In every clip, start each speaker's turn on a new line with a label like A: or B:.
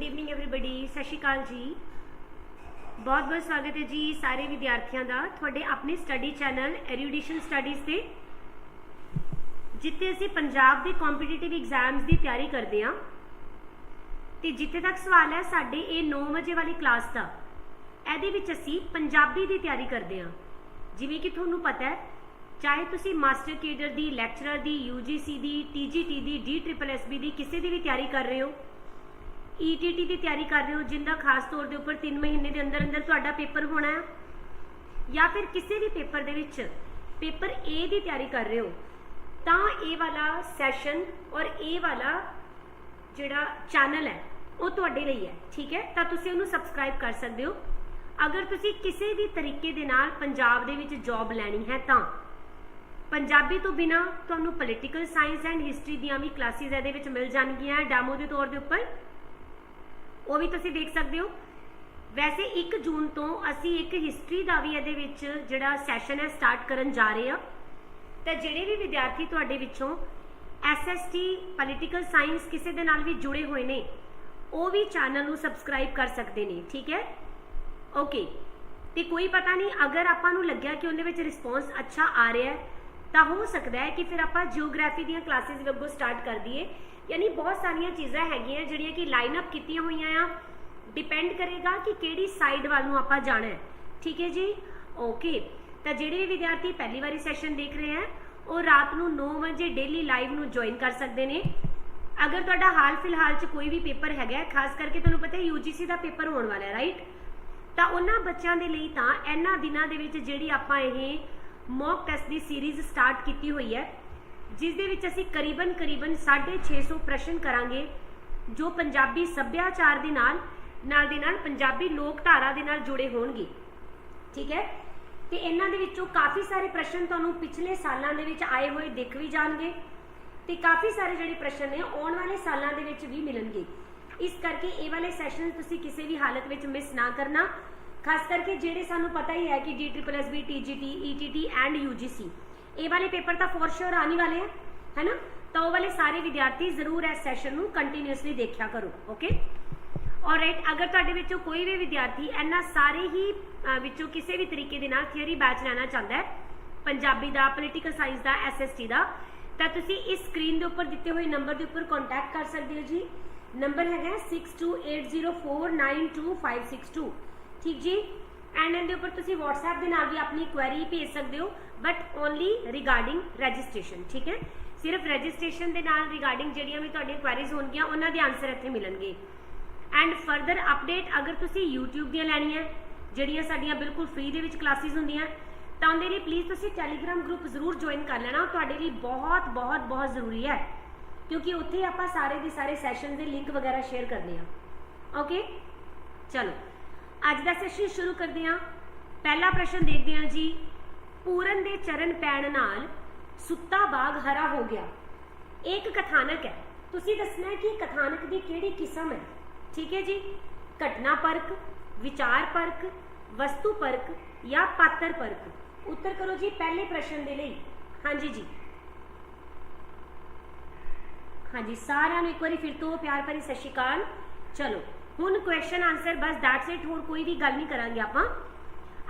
A: Good evening everybody ਸਤਿ ਸ਼੍ਰੀ ਅਕਾਲ ਜੀ ਬਹੁਤ ਬਹੁਤ ਸਵਾਗਤ ਹੈ ਜੀ ਸਾਰੇ ਵਿਦਿਆਰਥੀਆਂ ਦਾ ਤੁਹਾਡੇ ਆਪਣੇ ਸਟੱਡੀ ਚੈਨਲ ਐਰੀਡੀਸ਼ਨ ਸਟੱਡੀਜ਼ ਤੇ ਜਿੱਥੇ ਅਸੀਂ ਪੰਜਾਬ ਦੇ ਕੰਪੀਟੀਟਿਵ ਐਗਜ਼ਾਮਸ ਦੀ ਤਿਆਰੀ ਕਰਦੇ ਹਾਂ ਤੇ ਜਿੱਥੇ ਤੱਕ ਸਵਾਲ ਹੈ ਸਾਡੇ ਇਹ 9 ਵਜੇ ਵਾਲੀ ਕਲਾਸ ਦਾ ਇਹਦੇ ਵਿੱਚ ਅਸੀਂ ਪੰਜਾਬੀ ਦੀ ਤਿਆਰੀ ਕਰਦੇ ਹਾਂ ਜਿਵੇਂ ਕਿ ਤੁਹਾਨੂੰ ਪਤਾ ਹੈ ਚਾਹੇ ਤੁਸੀਂ ਮਾਸਟਰ ਕੇਡਰ ਦੀ ਲੈਕਚਰਰ ਦੀ UGC ਦੀ TGT ਦੀ DSSB ਦੀ ਕਿਸੇ ਦੀ ਵੀ ਤਿਆਰੀ ਕਰ ਰਹੇ ਹੋ ETT ਦੀ ਤਿਆਰੀ ਕਰ ਰਹੇ ਹੋ, ਜਿੰਦਾ ਖਾਸ ਤੌਰ ਦੇ ਉੱਪਰ 3 ਮਹੀਨੇ ਦੇ ਅੰਦਰ ਅੰਦਰ ਤੁਹਾਡਾ ਪੇਪਰ ਹੋਣਾ ਹੈ? ਜਾਂ ਫਿਰ ਕਿਸੇ ਵੀ ਪੇਪਰ ਦੇ ਵਿੱਚ ਪੇਪਰ A ਦੀ ਤਿਆਰੀ ਕਰ ਰਹੇ ਹੋ, ਤਾਂ ਇਹ ਵਾਲਾ ਸੈਸ਼ਨ ਔਰ ਇਹ ਵਾਲਾ ਜਿਹੜਾ ਚੈਨਲ ਹੈ, ਉਹ ਤੁਹਾਡੇ ਲਈ ਹੈ, ਠੀਕ ਹੈ? ਤਾਂ ਤੁਸੀਂ ਉਹਨੂੰ ਸਬਸਕ੍ਰਾਈਬ ਕਰ ਸਕਦੇ ਹੋ। ਅਗਰ ਤੁਸੀਂ ਕਿਸੇ ਵੀ ਤਰੀਕੇ ਦੇ ਨਾਲ ਪੰਜਾਬ ਦੇ ਵਿੱਚ ਜੌਬ ਲੈਣੀ ਹੈ ਤਾਂ ਪੰਜਾਬੀ ਤੋਂ ਬਿਨਾ ਤੁਹਾਨੂੰ ਪੋਲੀਟੀਕਲ ਸਾਇੰਸ ਐਂਡ ਹਿਸਟਰੀ ਦੀਆਂ ਵੀ ਕਲਾਸਿਸ ਇਹਦੇ ਵਿੱਚ ਮਿਲ ਜਾਣਗੀਆਂ ਡੈਮੋ ਦੇ ਤੌਰ ਦੇ ਉੱਪਰ। ਉਹ ਵੀ ਤੁਸੀਂ ਦੇਖ ਸਕਦੇ ਹੋ। ਵੈਸੇ 1 ਜੂਨ ਤੋਂ ਅਸੀਂ ਇੱਕ ਹਿਸਟਰੀ ਦਾ ਵੀ ਇਹਦੇ ਵਿੱਚ ਜਿਹੜਾ ਸੈਸ਼ਨ ਹੈ ਸਟਾਰਟ ਕਰਨ ਜਾ ਰਹੇ ਹਾਂ। ਤਾਂ ਜਿਹੜੇ ਵੀ ਵਿਦਿਆਰਥੀ ਤੁਹਾਡੇ ਵਿੱਚੋਂ ਐਸਐਸਟੀ ਪੋਲੀਟੀਕਲ ਸਾਇੰਸ ਕਿਸੇ ਦੇ ਨਾਲ ਵੀ ਜੁੜੇ ਹੋਏ ਨੇ, ਉਹ ਵੀ ਚੈਨਲ ਨੂੰ ਸਬਸਕ੍ਰਾਈਬ ਕਰ ਸਕਦੇ ਨੇ, ਠੀਕ ਹੈ? ਓਕੇ ਤੇ ਕੋਈ ਪਤਾ ਨਹੀਂ, ਅਗਰ ਆਪਾਂ ਨੂੰ ਲੱਗਿਆ ਕਿ ਉਹਦੇ ਵਿੱਚ ਰਿਸਪੌਂਸ ਅੱਛਾ ਆ ਰਿਹਾ ਹੈ, ਤਾਂ ਹੋ ਸਕਦਾ ਹੈ ਕਿ ਫਿਰ ਆਪਾਂ ਜੀਓਗ੍ਰਾਫੀ ਦੀਆਂ ਕਲਾਸਿਸ ਅੱਗੋਂ ਸਟਾਰਟ ਕਰ ਦਈਏ। ਯਾਨੀ ਬਹੁਤ ਸਾਰੀਆਂ ਚੀਜ਼ਾਂ ਹੈਗੀਆਂ ਜਿਹੜੀਆਂ ਕਿ ਲਾਈਨ ਅਪ ਕੀਤੀਆਂ ਹੋਈਆਂ ਆ। ਡਿਪੈਂਡ ਕਰੇਗਾ ਕਿ ਕਿਹੜੀ ਸਾਈਡ ਵੱਲ ਨੂੰ ਆਪਾਂ ਜਾਣਾ ਹੈ। ਠੀਕ ਹੈ ਜੀ? ਓਕੇ ਤਾਂ ਜਿਹੜੇ ਵੀ ਵਿਦਿਆਰਥੀ ਪਹਿਲੀ ਵਾਰੀ ਸੈਸ਼ਨ ਦੇਖ ਰਹੇ ਆ, ਉਹ ਰਾਤ ਨੂੰ 9 ਵਜੇ ਡੇਲੀ ਲਾਈਵ ਨੂੰ ਜੁਆਇਨ ਕਰ ਸਕਦੇ ਨੇ। ਅਗਰ ਤੁਹਾਡਾ ਹਾਲ ਫਿਲਹਾਲ ਚ ਕੋਈ ਵੀ ਪੇਪਰ ਹੈਗਾ ਖਾਸ ਕਰਕੇ ਤੁਹਾਨੂੰ ਪਤਾ ਹੈ UGC ਦਾ ਪੇਪਰ ਹੋਣ ਵਾਲਾ ਹੈ ਰਾਈਟ ਤਾਂ ਉਹਨਾਂ ਬੱਚਿਆਂ ਦੇ ਲਈ ਤਾਂ ਇਹਨਾਂ ਦਿਨਾਂ ਦੇ ਵਿੱਚ ਜਿਹੜੀ ਆਪਾਂ ਇਹ ਮੌਕ ਟੈਸਟ ਦੀ ਸੀਰੀਜ਼ ਸਟਾਰਟ ਕੀਤੀ ਹੋਈ ਹੈ ਜਿਸ ਦੇ ਵਿੱਚ ਅਸੀਂ ਕਰੀਬਨ ਕਰੀਬਨ 650 ਪ੍ਰਸ਼ਨ ਕਰਾਂਗੇ, ਜੋ ਪੰਜਾਬੀ ਸੱਭਿਆਚਾਰ ਦੇ ਨਾਲ ਨਾਲ ਦੇ ਨਾਲ ਪੰਜਾਬੀ ਲੋਕ ਧਾਰਾ ਦੇ ਨਾਲ ਜੁੜੇ ਹੋਣਗੇ। ਠੀਕ ਹੈ? ਤੇ ਇਹਨਾਂ ਦੇ ਵਿੱਚੋਂ ਕਾਫੀ ਸਾਰੇ ਪ੍ਰਸ਼ਨ ਤੁਹਾਨੂੰ ਪਿਛਲੇ ਸਾਲਾਂ ਦੇ ਵਿੱਚ ਆਏ ਹੋਏ ਦਿਖ ਵੀ ਜਾਣਗੇ ਤੇ ਕਾਫੀ ਸਾਰੇ ਜਿਹੜੇ ਪ੍ਰਸ਼ਨ ਨੇ ਆਉਣ ਵਾਲੇ ਸਾਲਾਂ ਦੇ ਵਿੱਚ ਵੀ ਮਿਲਣਗੇ। ਇਸ ਕਰਕੇ ਇਹ ਵਾਲੇ ਸੈਸ਼ਨ ਤੁਸੀਂ ਕਿਸੇ ਵੀ ਹਾਲਤ ਵਿੱਚ ਮਿਸ ਨਾ ਕਰਨਾ, ਖਾਸ ਕਰਕੇ ਜਿਹੜੇ ਸਾਨੂੰ ਪਤਾ ਹੀ ਹੈ ਕਿ DSSB TGT ETT and UGC ਇਹ ਵਾਲੇ ਪੇਪਰ ਤਾਂ ਫੋਰ ਸ਼ੋਰ ਆਉਣ ਵਾਲੇ ਹੈ ਹੈਨਾ? ਤਾਂ ਉਹ ਵਾਲੇ ਸਾਰੇ ਵਿਦਿਆਰਥੀ ਜ਼ਰੂਰ ਇਸ ਸੈਸ਼ਨ ਨੂੰ ਕੰਟੀਨਿਊਸਲੀ ਦੇਖਿਆ ਕਰੋ ਓਕੇ ਔਲਰਾਈਟ ਅਗਰ ਤੁਹਾਡੇ ਵਿੱਚੋਂ ਕੋਈ ਵੀ ਵਿਦਿਆਰਥੀ ਇਹਨਾਂ ਸਾਰੇ ਹੀ ਅਹ, ਵਿੱਚੋਂ ਕਿਸੇ ਵੀ ਤਰੀਕੇ ਦੇ ਨਾਲ ਥਿਉਰੀ ਬੈਚ ਲੈਣਾ ਚਾਹੁੰਦਾ ਹੈ ਪੰਜਾਬੀ ਦਾ ਪੋਲੀਟੀਕਲ ਸਾਇੰਸ ਦਾ ਐਸਐਸਟੀ ਦਾ ਤਾਂ ਤੁਸੀਂ ਇਸ ਸਕਰੀਨ ਦੇ ਉੱਪਰ ਦਿੱਤੇ ਹੋਏ ਨੰਬਰ ਦੇ ਉੱਪਰ ਕੰਟੈਕਟ ਕਰ ਸਕਦੇ ਹੋ ਜੀ। ਨੰਬਰ ਹੈਗਾ 6280492562 ਠੀਕ ਜੀ? ਐਂਡ ਇਹਦੇ ਉੱਪਰ ਤੁਸੀਂ WhatsApp ਦੇ ਨਾਲ ਵੀ ਆਪਣੀ ਕੁਐਰੀ ਭੇਜ ਸਕਦੇ ਹੋ। ਬਟ ਓਨਲੀ ਰਿਗਾਰਡਿੰਗ ਰਜਿਸਟ੍ਰੇਸ਼ਨ ਠੀਕ ਹੈ ਸਿਰਫ ਰਜਿਸਟ੍ਰੇਸ਼ਨ ਦੇ ਨਾਲ ਰਿਗਾਰਡਿੰਗ ਜਿਹੜੀਆਂ ਵੀ ਤੁਹਾਡੀਆਂ ਕੁਐਰੀਜ਼ ਹੋਣਗੀਆਂ ਉਹਨਾਂ ਦੇ ਆਨਸਰ ਇੱਥੇ ਮਿਲਣਗੇ ਐਂਡ ਫਰਦਰ ਅਪਡੇਟ ਅਗਰ ਤੁਸੀਂ YouTube ਦੀਆਂ ਲੈਣੀਆਂ ਜਿਹੜੀਆਂ ਸਾਡੀਆਂ ਬਿਲਕੁਲ ਫ੍ਰੀ ਦੇ ਵਿੱਚ ਕਲਾਸਿਸ ਹੁੰਦੀਆਂ ਤਾਂ ਉਹਦੇ ਲਈ ਪਲੀਜ਼ ਤੁਸੀਂ ਟੈਲੀਗ੍ਰਾਮ ਗਰੁੱਪ ਜ਼ਰੂਰ ਜੁਆਇਨ ਕਰ ਲੈਣਾ ਉਹ ਤੁਹਾਡੇ ਲਈ ਬਹੁਤ ਬਹੁਤ ਬਹੁਤ ਜ਼ਰੂਰੀ ਹੈ ਕਿਉਂਕਿ ਉੱਥੇ ਆਪਾਂ ਸਾਰੇ ਦੇ ਸਾਰੇ ਸੈਸ਼ਨ ਦੇ ਲਿੰਕ ਵਗੈਰਾ ਸ਼ੇਅਰ ਕਰਦੇ ਹਾਂ ਓਕੇ ਚਲੋ ਅੱਜ ਦਾ ਸੈਸ਼ਨ ਸ਼ੁਰੂ ਕਰਦੇ ਹਾਂ ਪਹਿਲਾ ਪ੍ਰਸ਼ਨ ਦੇਖਦੇ ਹਾਂ ਜੀ ਪੂਰਨ ਦੇ ਚਰਨ ਪੈਣ ਨਾਲ ਸੁੱਤਾ ਬਾਗ ਹਰਾ ਹੋ ਗਿਆ। ਇਹ ਇੱਕ ਕਥਾਨਕ ਹੈ। ਤੁਸੀਂ ਦੱਸਣਾ ਕਿ ਕਥਾਨਕ ਦੀ ਕਿਹੜੀ ਕਿਸਮ ਹੈ? ਠੀਕ ਹੈ ਜੀ? ਘਟਨਾ ਪਰਕ, ਵਿਚਾਰ ਪਰਕ, ਵਸਤੂ ਪਰਕ ਜਾਂ ਪਾਤਰ ਪਰਕ? ਉੱਤਰ ਕਰੋ ਜੀ ਪਹਿਲੇ ਪ੍ਰਸ਼ਨ ਦੇ ਲਈ। ਹਾਂਜੀ ਜੀ। ਹਾਂਜੀ, ਸਾਰਿਆਂ ਨੂੰ ਇੱਕ ਵਾਰੀ ਫਿਰ ਤੋਂ ਪਿਆਰ ਭਰੀ ਸਤਿ ਸ਼੍ਰੀ ਅਕਾਲ। ਚਲੋ, ਹੁਣ ਕੁਐਸਚਨ ਆਨਸਰ ਬਸ ਦੈਟਸ ਇਟ ਹੋਰ ਕੋਈ ਵੀ ਗੱਲ ਨਹੀਂ ਕਰਾਂਗੇ ਆਪਾਂ।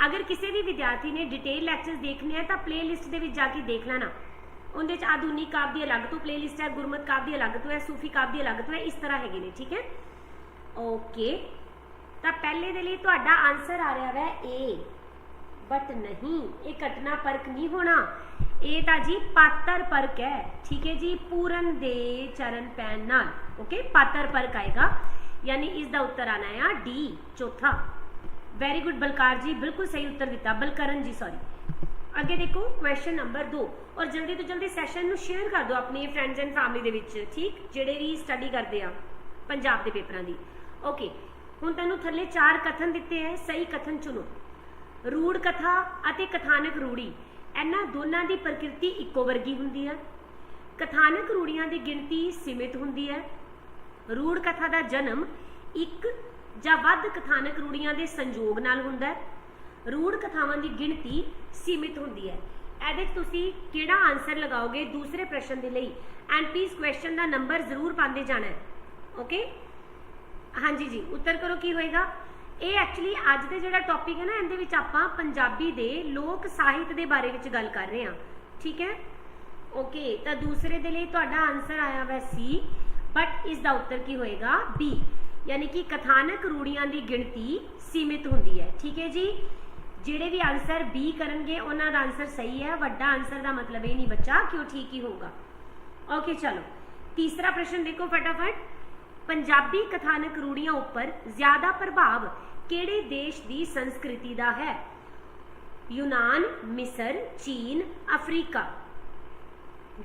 A: ਅਗਰ ਕਿਸੇ ਵੀ ਵਿਦਿਆਰਥੀ ਨੇ ਡਿਟੇਲ ਲੈਕਚਰਸ ਦੇਖਣੇ ਆ ਤਾਂ ਪਲੇਲਿਸਟ ਦੇ ਵਿੱਚ ਜਾ ਕੇ ਦੇਖ ਲੈਣਾ। ਉਹਦੇ ਚ ਆਧੁਨਿਕ ਕਾਵਿ ਦੀ ਅਲੱਗ ਤੋਂ ਪਲੇਲਿਸਟ ਹੈ, ਗੁਰਮਤ ਕਾਵਿ ਦੀ ਅਲੱਗ ਤੋਂ ਹੈ, ਸੂਫੀ ਕਾਵਿ ਦੀ ਅਲੱਗ ਤੋਂ ਹੈ, ਇਸ ਤਰ੍ਹਾਂ ਹੈਗੇ ਨੇ, ਠੀਕ ਹੈ? ਓਕੇ ਤਾਂ ਪਹਿਲੇ ਦੇ ਲਈ ਤੁਹਾਡਾ ਆਨਸਰ ਆ ਰਿਹਾ ਹੈ ਏ ਬਟ ਨਹੀਂ, ਇਹ ਘਟਨਾ ਪਰਕ ਨਹੀਂ ਹੋਣਾ। ਇਹ ਤਾਂ ਜੀ ਪਾਤਰ ਪਰਕ ਹੈ, ਠੀਕ ਹੈ ਜੀ? ਪੂਰਨ ਦੇ ਚਰਨ ਪੈਣ ਨਾਲ ਓਕੇ ਪਾਤਰ ਪਰਕ ਆਏਗਾ। ਯਾਨੀ ਇਸ ਦਾ ਉੱਤਰ ਆਣਾ ਹੈ ਡੀ ਚੌਥਾ। ਵੈਰੀ ਗੁੱਡ ਬਲਕਾਰ ਜੀ ਬਿਲਕੁਲ ਸਹੀ ਉੱਤਰ ਦਿੱਤਾ ਬਲਕਰਨ ਜੀ ਸੌਰੀ ਅੱਗੇ ਦੇਖੋ ਕੁਐਸਚਨ ਨੰਬਰ 2 ਔਰ ਜਲਦੀ ਤੋਂ ਜਲਦੀ ਸੈਸ਼ਨ ਨੂੰ ਸ਼ੇਅਰ ਕਰ ਦਿਓ ਆਪਣੇ ਫਰੈਂਡਸ ਐਂਡ ਫੈਮਿਲੀ ਦੇ ਵਿੱਚ ਠੀਕ ਜਿਹੜੇ ਵੀ ਸਟੱਡੀ ਕਰਦੇ ਆ ਪੰਜਾਬ ਦੇ ਪੇਪਰਾਂ ਦੀ ਓਕੇ ਹੁਣ ਤੁਹਾਨੂੰ ਥੱਲੇ ਚਾਰ ਕਥਨ ਦਿੱਤੇ ਹੈ ਸਹੀ ਕਥਨ ਚੁਣੋ ਰੂੜ ਕਥਾ ਅਤੇ ਕਥਾਨਕ ਰੂੜੀ ਇਹਨਾਂ ਦੋਨਾਂ ਦੀ ਪ੍ਰਕਿਰਤੀ ਇੱਕੋ ਵਰਗੀ ਹੁੰਦੀ ਹੈ ਕਥਾਨਕ ਰੂੜੀਆਂ ਦੀ ਗਿਣਤੀ ਸੀਮਿਤ ਹੁੰਦੀ ਹੈ ਰੂੜ ਕਥਾ ਦਾ ਜਨਮ ਇੱਕ ਜਾਂ ਵੱਧ ਕਥਾਨਕ ਰੂੜੀਆਂ ਦੇ ਸੰਯੋਗ ਨਾਲ ਹੁੰਦਾ ਹੈ। ਰੂੜ ਕਥਾਵਾਂ ਦੀ ਗਿਣਤੀ ਸੀਮਿਤ ਹੁੰਦੀ ਹੈ। ਇਹਦੇ 'ਚ ਤੁਸੀਂ ਕਿਹੜਾ ਆਨਸਰ ਲਗਾਓਗੇ ਦੂਸਰੇ ਪ੍ਰਸ਼ਨ ਦੇ ਲਈ? ਐਂਡ ਪਲੀਜ਼ ਕੁਐਸਚਨ ਦਾ ਨੰਬਰ ਜ਼ਰੂਰ ਪਾਉਂਦੇ ਜਾਣਾ ਹੈ। ਓਕੇ ਹਾਂਜੀ ਜੀ, ਉੱਤਰ ਕਰੋ ਕੀ ਹੋਏਗਾ? ਇਹ ਐਕਚੁਅਲੀ ਅੱਜ ਦੇ ਜਿਹੜਾ ਟੌਪਿਕ ਹੈ ਨਾ, ਇਹਦੇ ਵਿੱਚ ਆਪਾਂ ਪੰਜਾਬੀ ਦੇ ਲੋਕ ਸਾਹਿਤ ਦੇ ਬਾਰੇ ਵਿੱਚ ਗੱਲ ਕਰ ਰਹੇ ਹਾਂ। ਠੀਕ ਹੈ? ਓਕੇ ਤਾਂ ਦੂਸਰੇ ਦੇ ਲਈ ਤੁਹਾਡਾ ਆਨਸਰ ਆਇਆ ਹੋਇਆ ਸੀ ਬਟ ਇਸ ਦਾ ਉੱਤਰ ਕੀ ਹੋਏਗਾ? ਬੀ ਯਾਨੀ ਕਿ ਕਥਾਨਕ ਰੂੜੀਆਂ ਦੀ ਗਿਣਤੀ ਸੀਮਿਤ ਹੁੰਦੀ ਹੈ। ਠੀਕ ਹੈ ਜੀ? ਜਿਹੜੇ ਵੀ ਆਨਸਰ ਬੀ ਕਰਨਗੇ, ਉਹਨਾਂ ਦਾ ਆਨਸਰ ਸਹੀ ਹੈ। ਵੱਡਾ ਆਨਸਰ ਦਾ ਮਤਲਬ ਇਹ ਨਹੀਂ ਬੱਚਾ ਕਿ ਉਹ ਠੀਕ ਹੀ ਹੋਊਗਾ। ਓਕੇ ਚਲੋ। ਤੀਸਰਾ ਪ੍ਰਸ਼ਨ ਦੇਖੋ ਫਟਾਫਟ। ਪੰਜਾਬੀ ਕਥਾਨਕ ਰੂੜੀਆਂ ਉੱਪਰ ਜ਼ਿਆਦਾ ਪ੍ਰਭਾਵ ਕਿਹੜੇ ਦੇਸ਼ ਦੀ ਸੰਸਕ੍ਰਿਤੀ ਦਾ ਹੈ? ਯੂਨਾਨ, ਮਿਸਰ, ਚੀਨ, ਅਫਰੀਕਾ।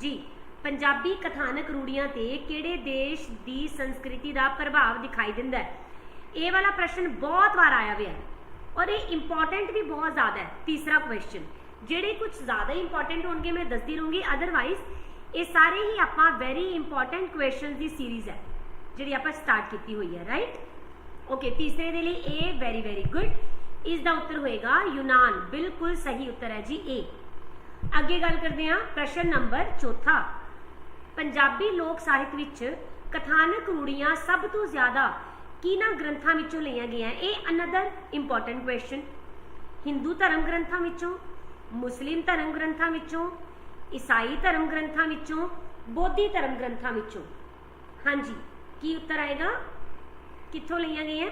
A: ਜੀ। ਪੰਜਾਬੀ ਕਥਾਨਕ ਰੂੜੀਆਂ ਤੇ ਕਿਹੜੇ ਦੇਸ਼ ਦੀ ਸੰਸਕ੍ਰਿਤੀ ਦਾ ਪ੍ਰਭਾਵ ਦਿਖਾਈ ਦਿੰਦਾ ਹੈ? ਇਹ ਵਾਲਾ ਪ੍ਰਸ਼ਨ ਬਹੁਤ ਵਾਰ ਆਇਆ ਹੋਇਆ ਹੈ ਔਰ ਇਹ ਇੰਪੋਰਟੈਂਟ ਵੀ ਬਹੁਤ ਜ਼ਿਆਦਾ ਹੈ। ਤੀਸਰਾ ਕੁਐਸਚਨ ਜਿਹੜੇ ਕੁਝ ਜ਼ਿਆਦਾ ਇੰਪੋਰਟੈਂਟ ਹੋਣਗੇ ਮੈਂ ਦੱਸਦੀ ਰਹੂੰਗੀ। ਅਦਰਵਾਈਜ਼ ਇਹ ਸਾਰੇ ਹੀ ਆਪਾਂ ਵੈਰੀ ਇੰਪੋਰਟੈਂਟ ਕੁਐਸਚਨਸ ਦੀ ਸੀਰੀਜ਼ ਹੈ, ਜਿਹੜੀ ਆਪਾਂ ਸਟਾਰਟ ਕੀਤੀ ਹੋਈ ਹੈ ਰਾਈਟ ਓਕੇ ਤੀਸਰੇ ਦੇ ਲਈ ਇਹ ਵੈਰੀ ਵੈਰੀ ਗੁੱਡ ਇਸ ਦਾ ਉੱਤਰ ਹੋਏਗਾ ਯੂਨਾਨ। ਬਿਲਕੁਲ ਸਹੀ ਉੱਤਰ ਹੈ ਜੀ ਏ ਅੱਗੇ ਗੱਲ ਕਰਦੇ ਹਾਂ ਪ੍ਰਸ਼ਨ ਨੰਬਰ ਚੌਥਾ। ਪੰਜਾਬੀ ਲੋਕ ਸਾਹਿਤ ਵਿੱਚ ਕਥਾਨਕ ਰੂੜੀਆਂ ਸਭ ਤੋਂ ਜ਼ਿਆਦਾ ਕਿਹਨਾਂ ਗ੍ਰੰਥਾਂ ਵਿੱਚੋਂ ਲਈਆਂ ਗਈਆਂ? ਇਹ ਅਨਦਰ ਇੰਪੋਰਟੈਂਟ ਕੁਐਸਚਨ ਹਿੰਦੂ ਧਰਮ ਗ੍ਰੰਥਾਂ ਵਿੱਚੋਂ ਮੁਸਲਿਮ ਧਰਮ ਗ੍ਰੰਥਾਂ ਵਿੱਚੋਂ ਈਸਾਈ ਧਰਮ ਗ੍ਰੰਥਾਂ ਵਿੱਚੋਂ ਬੋਧੀ ਧਰਮ ਗ੍ਰੰਥਾਂ ਵਿੱਚੋਂ। ਹਾਂਜੀ, ਕੀ ਉੱਤਰ ਆਏਗਾ? ਕਿੱਥੋਂ ਲਈਆਂ ਗਈਆਂ?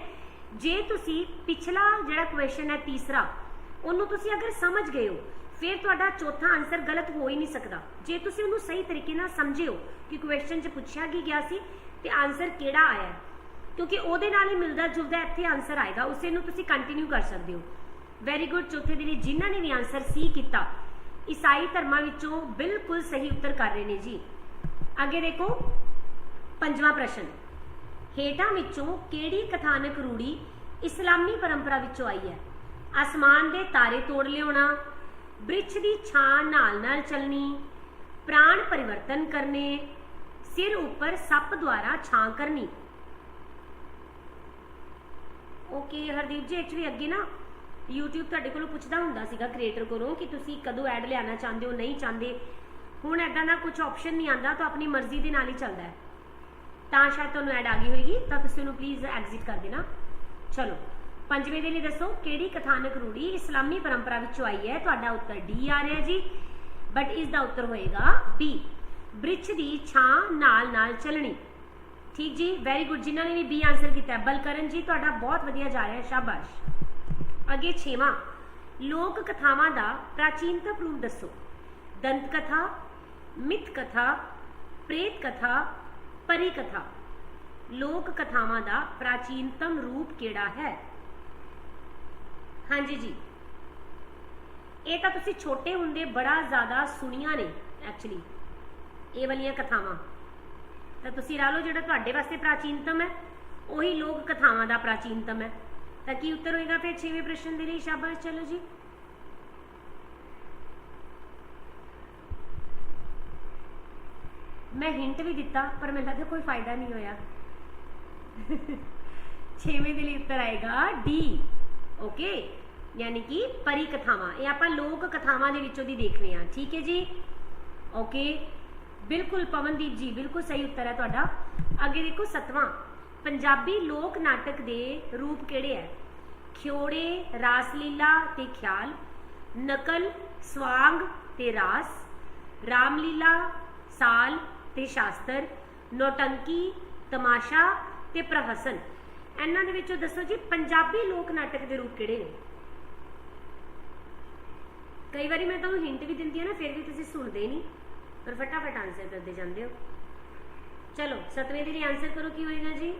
A: ਜੇ ਤੁਸੀਂ ਪਿਛਲਾ ਜਿਹੜਾ ਕੁਐਸਚਨ ਹੈ ਤੀਸਰਾ, ਉਹਨੂੰ ਤੁਸੀਂ ਅਗਰ ਸਮਝ ਗਏ ਹੋ ਫਿਰ ਤੁਹਾਡਾ ਚੌਥਾ ਆਨਸਰ ਗਲਤ ਹੋ ਹੀ ਨਹੀਂ ਸਕਦਾ। ਜੇ ਤੁਸੀਂ ਉਹਨੂੰ ਸਹੀ ਤਰੀਕੇ ਨਾਲ ਸਮਝਿਓ ਕਿ ਕੁਐਸਚਨ 'ਚ ਪੁੱਛਿਆ ਕੀ ਗਿਆ ਸੀ ਤੇ ਆਨਸਰ ਕਿਹੜਾ ਆਇਆ ਕਿਉਂਕਿ ਉਹਦੇ ਨਾਲ ਹੀ ਮਿਲਦਾ ਜੁਲਦਾ ਇੱਥੇ ਆਨਸਰ ਆਏਗਾ, ਉਸੇ ਨੂੰ ਤੁਸੀਂ ਕੰਟੀਨਿਊ ਕਰ ਸਕਦੇ ਹੋ। ਵੈਰੀ ਗੁੱਡ ਚੌਥੇ ਦੇ ਲਈ ਜਿਨ੍ਹਾਂ ਨੇ ਵੀ ਆਨਸਰ ਸੀ ਕੀਤਾ, ਈਸਾਈ ਧਰਮਾਂ ਵਿੱਚੋਂ ਬਿਲਕੁਲ ਸਹੀ ਉੱਤਰ ਕਰ ਰਹੇ ਨੇ ਜੀ। ਅੱਗੇ ਦੇਖੋ, ਪੰਜਵਾਂ ਪ੍ਰਸ਼ਨ, ਹੇਠਾਂ ਵਿੱਚੋਂ ਕਿਹੜੀ ਕਥਾਨਕ ਰੂੜੀ ਇਸਲਾਮੀ ਪਰੰਪਰਾ ਵਿੱਚੋਂ ਆਈ ਹੈ? ਅਸਮਾਨ ਦੇ ਤਾਰੇ ਤੋੜ ਲਿਆਉਣਾ ਬ੍ਰਿਛ ਦੀ ਛਾਂ ਨਾਲ ਨਾਲ ਚੱਲਣੀ, ਪ੍ਰਾਣ ਪਰਿਵਰਤਨ ਕਰਨੇ, ਸਿਰ ਉੱਪਰ ਸੱਪ ਦੁਆਰਾ ਛਾਂ ਕਰਨੀ। ਓਕੇ, ਹਰਦੀਪ ਜੀ ਐਕਚੁਅਲੀ ਅੱਗੇ ਨਾ YouTube ਤੁਹਾਡੇ ਕੋਲੋਂ ਪੁੱਛਦਾ ਹੁੰਦਾ ਸੀਗਾ ਕ੍ਰੀਏਟਰ ਕੋਲੋਂ ਕਿ ਤੁਸੀਂ ਕਦੋਂ ਐਡ ਲਿਆਣਾ ਚਾਹੁੰਦੇ ਹੋ, ਨਹੀਂ ਚਾਹੁੰਦੇ। ਹੁਣ ਐਦਾਂ ਦਾ ਕੁਝ ਆਪਸ਼ਨ ਨਹੀਂ ਆਂਦਾ ਤਾਂ ਆਪਣੀ ਮਰਜ਼ੀ ਦੇ ਨਾਲ ਹੀ ਚੱਲਦਾ ਹੈ। ਤਾਂ ਸ਼ਾਇਦ ਤੁਹਾਨੂੰ ਐਡ ਆ ਗਈ ਹੋਏਗੀ, ਤਾਂ ਤੁਸੀਂ ਉਹਨੂੰ ਪਲੀਜ਼ ਐਗਜ਼ਿਟ ਕਰ ਦੇਣਾ। ਚਲੋ। ਪੰਜਵੇਂ ਦੇ ਲਈ ਦੱਸੋ ਕਿਹੜੀ ਕਥਾਨਕ ਰੂੜੀ ਇਸਲਾਮੀ ਪਰੰਪਰਾ ਵਿੱਚੋਂ ਆਈ ਹੈ? ਤੁਹਾਡਾ ਉੱਤਰ ਡੀ ਆ ਰਿਹਾ ਜੀ। ਬਟ ਇਸ ਦਾ ਉੱਤਰ ਹੋਏਗਾ ਬੀ ਬ੍ਰਿਛ ਦੀ ਛਾਂ ਨਾਲ ਨਾਲ ਚੱਲਣੀ। ਠੀਕ ਜੀ? ਵੈਰੀ ਗੁੱਡ ਜਿਨ੍ਹਾਂ ਨੇ ਵੀ ਬੀ ਆਨਸਰ ਕੀਤਾ ਹੈ। ਬਲਕਰਨ ਜੀ, ਤੁਹਾਡਾ ਬਹੁਤ ਵਧੀਆ ਜਾ ਰਿਹਾ ਸ਼ਾਬਾਸ਼। ਅੱਗੇ ਛੇਵਾਂ। ਲੋਕ ਕਥਾਵਾਂ ਦਾ ਪ੍ਰਾਚੀਨਤਮ ਰੂਪ ਦੱਸੋ। ਦੰਤ ਕਥਾ, ਮਿਥ ਕਥਾ, ਪ੍ਰੇਤ ਕਥਾ, ਪਰੀ ਕਥਾ। ਲੋਕ ਕਥਾਵਾਂ ਦਾ ਪ੍ਰਾਚੀਨਤਮ ਰੂਪ ਕਿਹੜਾ ਹੈ? ਹਾਂਜੀ ਜੀ। ਇਹ ਤਾਂ ਤੁਸੀਂ ਛੋਟੇ ਹੁੰਦੇ ਬੜਾ ਜ਼ਿਆਦਾ ਸੁਣੀਆਂ ਨੇ ਐਕਚੁਅਲੀ ਇਹ ਵਾਲੀਆਂ ਕਥਾਵਾਂ। ਤਾਂ ਤੁਸੀਂ ਲਾ ਲਓ ਜਿਹੜਾ ਤੁਹਾਡੇ ਵਾਸਤੇ ਪ੍ਰਾਚੀਨਤਮ ਹੈ, ਉਹੀ ਲੋਕ ਕਥਾਵਾਂ ਦਾ ਪ੍ਰਾਚੀਨਤਮ ਹੈ। ਤਾਂ ਕੀ ਉੱਤਰ ਹੋਏਗਾ ਫਿਰ 6ਵੇਂ ਪ੍ਰਸ਼ਨ ਦੇ ਲਈ, ਸ਼ਾਬਾਸ਼, ਚਲੋ ਜੀ। ਮੈਂ ਹਿੰਟ ਵੀ ਦਿੱਤਾ, ਪਰ ਮੈਨੂੰ ਲੱਗਦਾ ਕੋਈ ਫਾਇਦਾ ਨਹੀਂ ਹੋਇਆ। 6ਵੇਂ ਦੇ ਲਈ ਉੱਤਰ ਆਏਗਾ ਡੀ ਓਕੇ ਯਾਨੀ ਕਿ ਪਰੀ ਕਥਾਵਾਂ ਇਹ ਆਪਾਂ ਲੋਕ ਕਥਾਵਾਂ ਦੇ ਵਿੱਚੋਂ ਦੀ ਦੇਖ ਰਹੇ ਹਾਂ। ਠੀਕ ਹੈ ਜੀ? ਓਕੇ ਬਿਲਕੁਲ ਪਵਨਦੀਪ ਜੀ, ਬਿਲਕੁਲ ਸਹੀ ਉੱਤਰ ਹੈ ਤੁਹਾਡਾ। ਅੱਗੇ ਦੇਖੋ ਸਤਵਾਂ। ਪੰਜਾਬੀ ਲੋਕ ਨਾਟਕ ਦੇ ਰੂਪ ਕਿਹੜੇ ਹੈ? ਖਿਉੜੇ ਰਾਸਲੀਲਾ ਤੇ ਖਿਆਲ, ਨਕਲ, ਸਵਾਂਗ ਤੇ ਰਾਸ, ਰਾਮਲੀਲਾ, ਸਾਲ ਤੇ ਸ਼ਾਸਤਰ, ਨੋਟੰਕੀ, ਤਮਾਸ਼ਾ ਤੇ ਪ੍ਰਹਸਨ। ਇਹਨਾਂ ਦੇ ਵਿੱਚੋਂ ਦੱਸੋ ਜੀ, ਪੰਜਾਬੀ ਲੋਕ ਨਾਟਕ ਦੇ ਰੂਪ ਕਿਹੜੇ ਨੇ? ਕਈ ਵਾਰੀ ਮੈਂ ਤੁਹਾਨੂੰ ਹਿੰਟ ਵੀ ਦਿੰਦੀ ਆ ਨਾ, ਫਿਰ ਵੀ ਤੁਸੀਂ ਸੁਣਦੇ ਨਹੀਂ। ਪਰ ਫਟਾਫਟ ਆਨਸਰ ਕਰਦੇ ਜਾਂਦੇ ਹੋ। ਚਲੋ, ਸਤਵੇਂ ਦੇ ਲਈ ਆਨਸਰ ਕਰੋ, ਕੀ ਹੋਏਗਾ ਜੀ?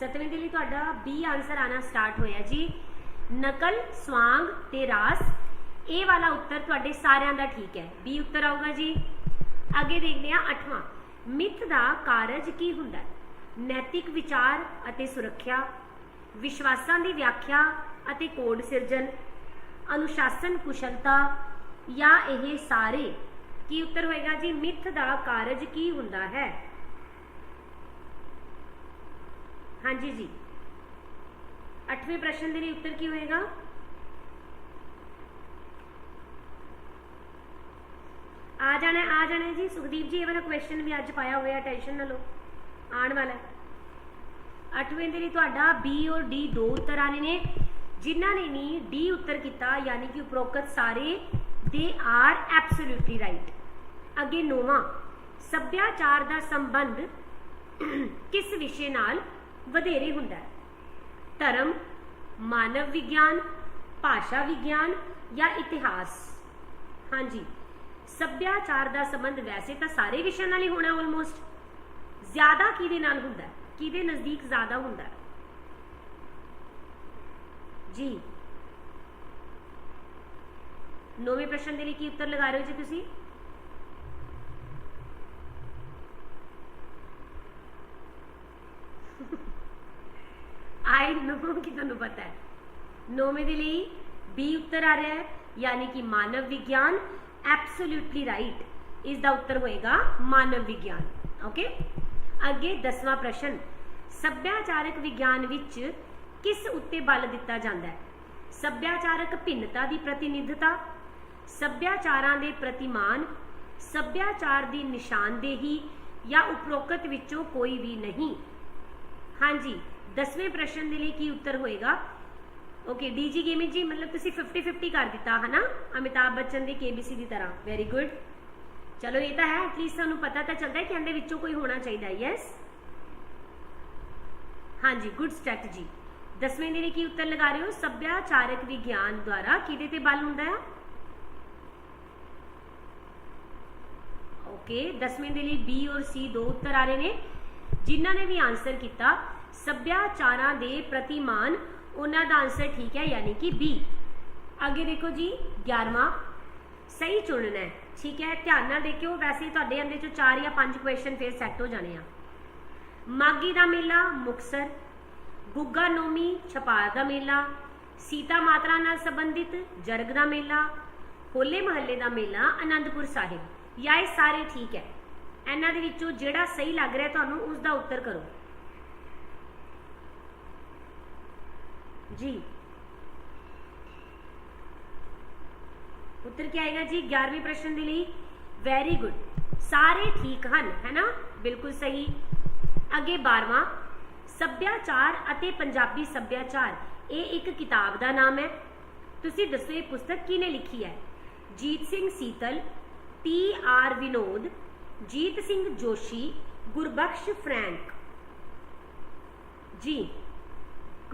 A: ਸਤਵੇਂ ਦੇ ਲਈ ਤੁਹਾਡਾ ਬੀ ਆਨਸਰ ਆਣਾ ਸਟਾਰਟ ਹੋਇਆ ਜੀ। ਨਕਲ, ਸਵਾਂਗ ਤੇ ਰਾਸ। ਇਹ ਵਾਲਾ ਉੱਤਰ ਤੁਹਾਡੇ ਸਾਰਿਆਂ ਦਾ ਠੀਕ ਹੈ। ਬੀ ਉੱਤਰ ਆਊਗਾ ਜੀ। ਅੱਗੇ ਦੇਖਦੇ ਹਾਂ, ਅੱਠਵਾਂ। ਮਿੱਥ ਦਾ ਕਾਰਜ ਕੀ ਹੁੰਦਾ ਹੈ? ਨੈਤਿਕ ਵਿਚਾਰ ਅਤੇ ਸੁਰੱਖਿਆ, ਵਿਸ਼ਵਾਸਾਂ ਦੀ ਵਿਆਖਿਆ ਅਤੇ ਕੋਡ ਸਿਰਜਣ, ਅਨੁਸ਼ਾਸਨ ਕੁਸ਼ਲਤਾ ਜਾਂ ਇਹ ਸਾਰੇ? ਕੀ ਉੱਤਰ ਹੋਏਗਾ ਜੀ? ਮਿੱਥ ਦਾ ਕਾਰਜ ਕੀ ਹੁੰਦਾ ਹੈ? ਹਾਂਜੀ ਜੀ। 8ਵੇਂ ਪ੍ਰਸ਼ਨ ਦੇ ਲਈ ਉੱਤਰ ਕੀ ਹੋਏਗਾ? ਆ ਜਾਣਾ ਆ ਜਾਣਾ ਜੀ। ਸੁਖਦੀਪ ਜੀ, ਇਹ ਵਾਲਾ ਕੁਐਸਚਨ ਵੀ ਅੱਜ ਪਾਇਆ ਹੋਇਆ ਟੈਨਸ਼ਨ ਨਾ ਲਓ ਆਉਣ ਵਾਲਾ ਅੱਠਵੇਂ ਦੇ ਲਈ ਤੁਹਾਡਾ ਬੀ ਔਰ ਡੀ ਦੋ ਉੱਤਰ ਆਨੇ ਨੇ। ਜਿਨ੍ਹਾਂ ਨੇ ਨਹੀਂ ਡੀ ਉੱਤਰ ਕੀਤਾ, ਯਾਨੀ ਕਿ ਉਪਰੋਕਤ ਸਾਰੇ ਦੇ ਆਰ ਐਬਸੋਲੂਟਲੀ ਰਾਈਟ ਅੱਗੇ ਨੋਵਾਂ, ਸੱਭਿਆਚਾਰ ਦਾ ਸੰਬੰਧ ਕਿਸ ਵਿਸ਼ੇ ਨਾਲ ਵਧੇਰੇ ਹੁੰਦਾ ਹੈ? ਧਰਮ, ਮਾਨਵ ਵਿਗਿਆਨ, ਭਾਸ਼ਾ ਵਿਗਿਆਨ ਜਾਂ ਇਤਿਹਾਸ? ਹਾਂਜੀ। ਸੱਭਿਆਚਾਰ ਦਾ ਸੰਬੰਧ ਵੈਸੇ ਤਾਂ ਸਾਰੇ ਵਿਸ਼ਿਆਂ ਨਾਲ ਹੀ ਹੋਣਾ ਆਲਮੋਸਟ ਜ਼ਿਆਦਾ ਕਿਹਦੇ ਨਾਲ ਹੁੰਦਾ ਹੈ? ਕਿਹਦੇ ਨਜ਼ਦੀਕ ਜ਼ਿਆਦਾ ਹੁੰਦਾ ਹੈ? ਜੀ ਨੌਵੇਂ ਪ੍ਰਸ਼ਨ ਦੇ ਲਈ ਕੀ ਉੱਤਰ ਲਗਾ ਰਹੇ ਹੋ ਜੀ ਤੁਸੀਂ ਆਈ ਨੋ, ਕਿ ਤੁਹਾਨੂੰ ਪਤਾ ਹੈ ਨੌਵੇਂ ਦੇ ਲਈ ਬੀ ਉੱਤਰ ਆ ਰਿਹਾ ਹੈ, ਯਾਨੀ ਕਿ ਮਾਨਵ ਵਿਗਿਆਨ ਐਬਸੋਲੂਟਲੀ ਰਾਈਟ ਇਸ ਦਾ ਉੱਤਰ ਹੋਏਗਾ ਮਾਨਵ ਵਿਗਿਆਨ ਓਕੇ ਅੱਗੇ 10ਵਾਂ ਪ੍ਰਸ਼ਨ, ਸੱਭਿਆਚਾਰਕ ਵਿਗਿਆਨ ਵਿੱਚ ਕਿਸ ਉੱਤੇ ਬਲ ਦਿੱਤਾ ਜਾਂਦਾ ਹੈ? ਸੱਭਿਆਚਾਰਕ ਭਿੰਨਤਾ ਦੀ ਪ੍ਰਤੀਨਿਧਤਾ, ਸੱਭਿਆਚਾਰਾਂ ਦੇ ਪ੍ਰਤੀਮਾਨ, ਸੱਭਿਆਚਾਰ ਦੀ ਨਿਸ਼ਾਨਦੇਹੀ ਜਾਂ ਉਪਰੋਕਤ ਵਿੱਚੋਂ ਕੋਈ ਵੀ ਨਹੀਂ? ਹਾਂਜੀ 10ਵੇਂ ਪ੍ਰਸ਼ਨ ਦੇ ਲਈ ਕੀ ਉੱਤਰ ਹੋਏਗਾ? ਓਕੇ ਡੀਜੀ ਗੇਮਿੰਗ ਜੀ, ਮਤਲਬ ਤੁਸੀਂ 50 50 ਕਰ ਦਿੱਤਾ, ਹਨਾ? ਅਮਿਤਾਭ ਬੱਚਨ ਦੀ KBC ਦੀ ਤਰ੍ਹਾਂ। ਵੈਰੀ ਗੁੱਡ ਚਲੋ, ਇਹ ਤਾਂ ਹੈ ਐਟਲੀਸਟ ਤੁਹਾਨੂੰ ਪਤਾ ਤਾਂ ਚੱਲਦਾ ਹੈ ਕਿ ਇਹਦੇ ਵਿੱਚੋਂ ਕੋਈ ਹੋਣਾ ਚਾਹੀਦਾ ਯੈਸ ਹਾਂਜੀ ਗੁੱਡ ਸਟ੍ਰੈਟਜੀ 10ਵੇਂ ਦੇ ਲਈ ਕੀ ਉੱਤਰ ਲਗਾ ਰਹੇ ਹੋ? ਸੱਭਿਆਚਾਰਕ ਵਿਗਿਆਨ ਦੁਆਰਾ। ਕਿਹਦੇ ਤੇ ਬਲ ਹੁੰਦਾ ਹੈ? ਓਕੇ 10ਵੇਂ ਦੇ ਲਈ ਬੀ ਔਰ ਸੀ ਦੋ ਉੱਤਰ ਆ ਰਹੇ ਨੇ। ਜਿਨ੍ਹਾਂ ਨੇ ਵੀ ਆਨਸਰ ਕੀਤਾ, ਸੱਭਿਆਚਾਰਾਂ ਦੇ ਪ੍ਰਤੀਮਾਨ ਉਹਨਾਂ ਦਾ ਆਨਸਰ ਠੀਕ ਹੈ, ਯਾਨੀ ਕਿ ਬੀ ਅੱਗੇ ਦੇਖੋ ਜੀ 11ਵਾਂ ਸਹੀ ਚੁਣਨਾ ਹੈ, ਠੀਕ ਹੈ? ਧਿਆਨ ਨਾਲ ਦੇਖਿਓ, ਵੈਸੇ ਤੁਹਾਡੇ ਅੰਦਰ ਚੋਂ 4 ਜਾਂ 5 ਕੁਐਸਚਨ ਫੇਰ ਸੈੱਟ ਹੋ ਜਾਣੇ ਆ। ਮਾਗੀ ਦਾ ਮੇਲਾ ਮੁਕਸਰ ਗੁੱਗਾ ਨੋਮੀ, ਛਪਾਰ ਦਾ ਮੇਲਾ। ਸੀਤਾ ਮਾਤਰਾ ਨਾਲ ਸੰਬੰਧਿਤ ਜਰਗ ਦਾ ਮੇਲਾ। ਹੋਲੇ ਮਹੱਲੇ ਦਾ ਮੇਲਾ ਆਨੰਦਪੁਰ ਸਾਹਿਬ। ਜਾਂ ਇਹ ਸਾਰੇ ਠੀਕ ਹੈ। ਇਹਨਾਂ ਦੇ ਵਿੱਚੋਂ ਜਿਹੜਾ ਸਹੀ ਲੱਗ ਰਿਹਾ, ਤੁਹਾਨੂੰ ਉਸ ਦਾ ਉੱਤਰ ਕਰੋ। ਜੀ। ਉੱਤਰ ਕੀ ਆਏਗਾ ਜੀ? 11ਵੇਂ ਪ੍ਰਸ਼ਨ ਦੇ ਲਈ। ਵੈਰੀ ਗੁੱਡ ਸਾਰੇ ਠੀਕ ਹਨ, ਹੈ ਨਾ? ਬਿਲਕੁਲ ਸਹੀ। ਅੱਗੇ 12ਵਾਂ ਸੱਭਿਆਚਾਰ ਅਤੇ ਪੰਜਾਬੀ ਸੱਭਿਆਚਾਰ। ਇਹ ਇੱਕ ਕਿਤਾਬ ਦਾ ਨਾਮ ਹੈ। ਤੁਸੀਂ ਦੱਸੋ, ਇਹ ਪੁਸਤਕ ਕਿਹਨੇ ਲਿਖੀ ਹੈ? Jeet Singh Seetal P R Vinod, Jeet Singh Joshi, Gurbakhsh Frank. ਜੀ।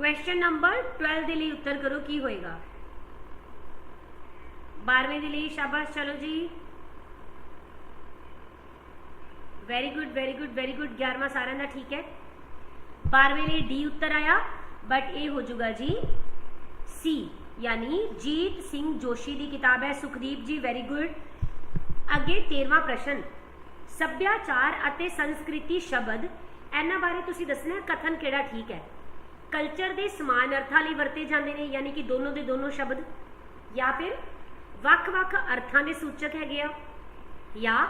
A: ਕੁਐਸਚਨ ਨੰਬਰ 12 ਦੇ ਲਈ ਉੱਤਰ ਕਰੋ, ਕੀ ਹੋਏਗਾ? 12ਵੇਂ ਦੇ ਲਈ ਸ਼ਾਬਾਸ਼, ਚਲੋ ਜੀ। Very good very good very good 11ਵਾਂ ਸਾਰਿਆਂ ਦਾ ਠੀਕ ਹੈ। 12ਵੇਂ ਲਈ ਡੀ ਉੱਤਰ ਆਇਆ ਬਟ ਇਹ ਹੋ ਜਾਊਗਾ ਜੀ ਸੀ ਯਾਨੀ ਜੀਤ ਸਿੰਘ ਜੋਸ਼ੀ ਦੀ ਕਿਤਾਬ ਹੈ, ਸੁਖਦੀਪ ਜੀ ਵੈਰੀ ਗੁੱਡ ਅੱਗੇ 13ਵਾਂ ਪ੍ਰਸ਼ਨ, ਸੱਭਿਆਚਾਰ ਅਤੇ ਸੰਸਕ੍ਰਿਤੀ ਸ਼ਬਦ, ਇਹਨਾਂ ਬਾਰੇ ਤੁਸੀਂ ਦੱਸਣਾ ਕਥਨ ਕਿਹੜਾ ਠੀਕ ਹੈ? ਕਲਚਰ ਦੇ ਸਮਾਨ ਅਰਥਾਂ ਲਈ ਵਰਤੇ ਜਾਂਦੇ ਨੇ, ਯਾਨੀ ਕਿ ਦੋਨੋਂ ਦੇ ਦੋਨੋਂ ਸ਼ਬਦ। ਜਾਂ ਫਿਰ ਵੱਖ-ਵੱਖ ਅਰਥਾਂ ਦੇ ਸੂਚਕ ਹੈਗੇ ਆ, ਜਾਂ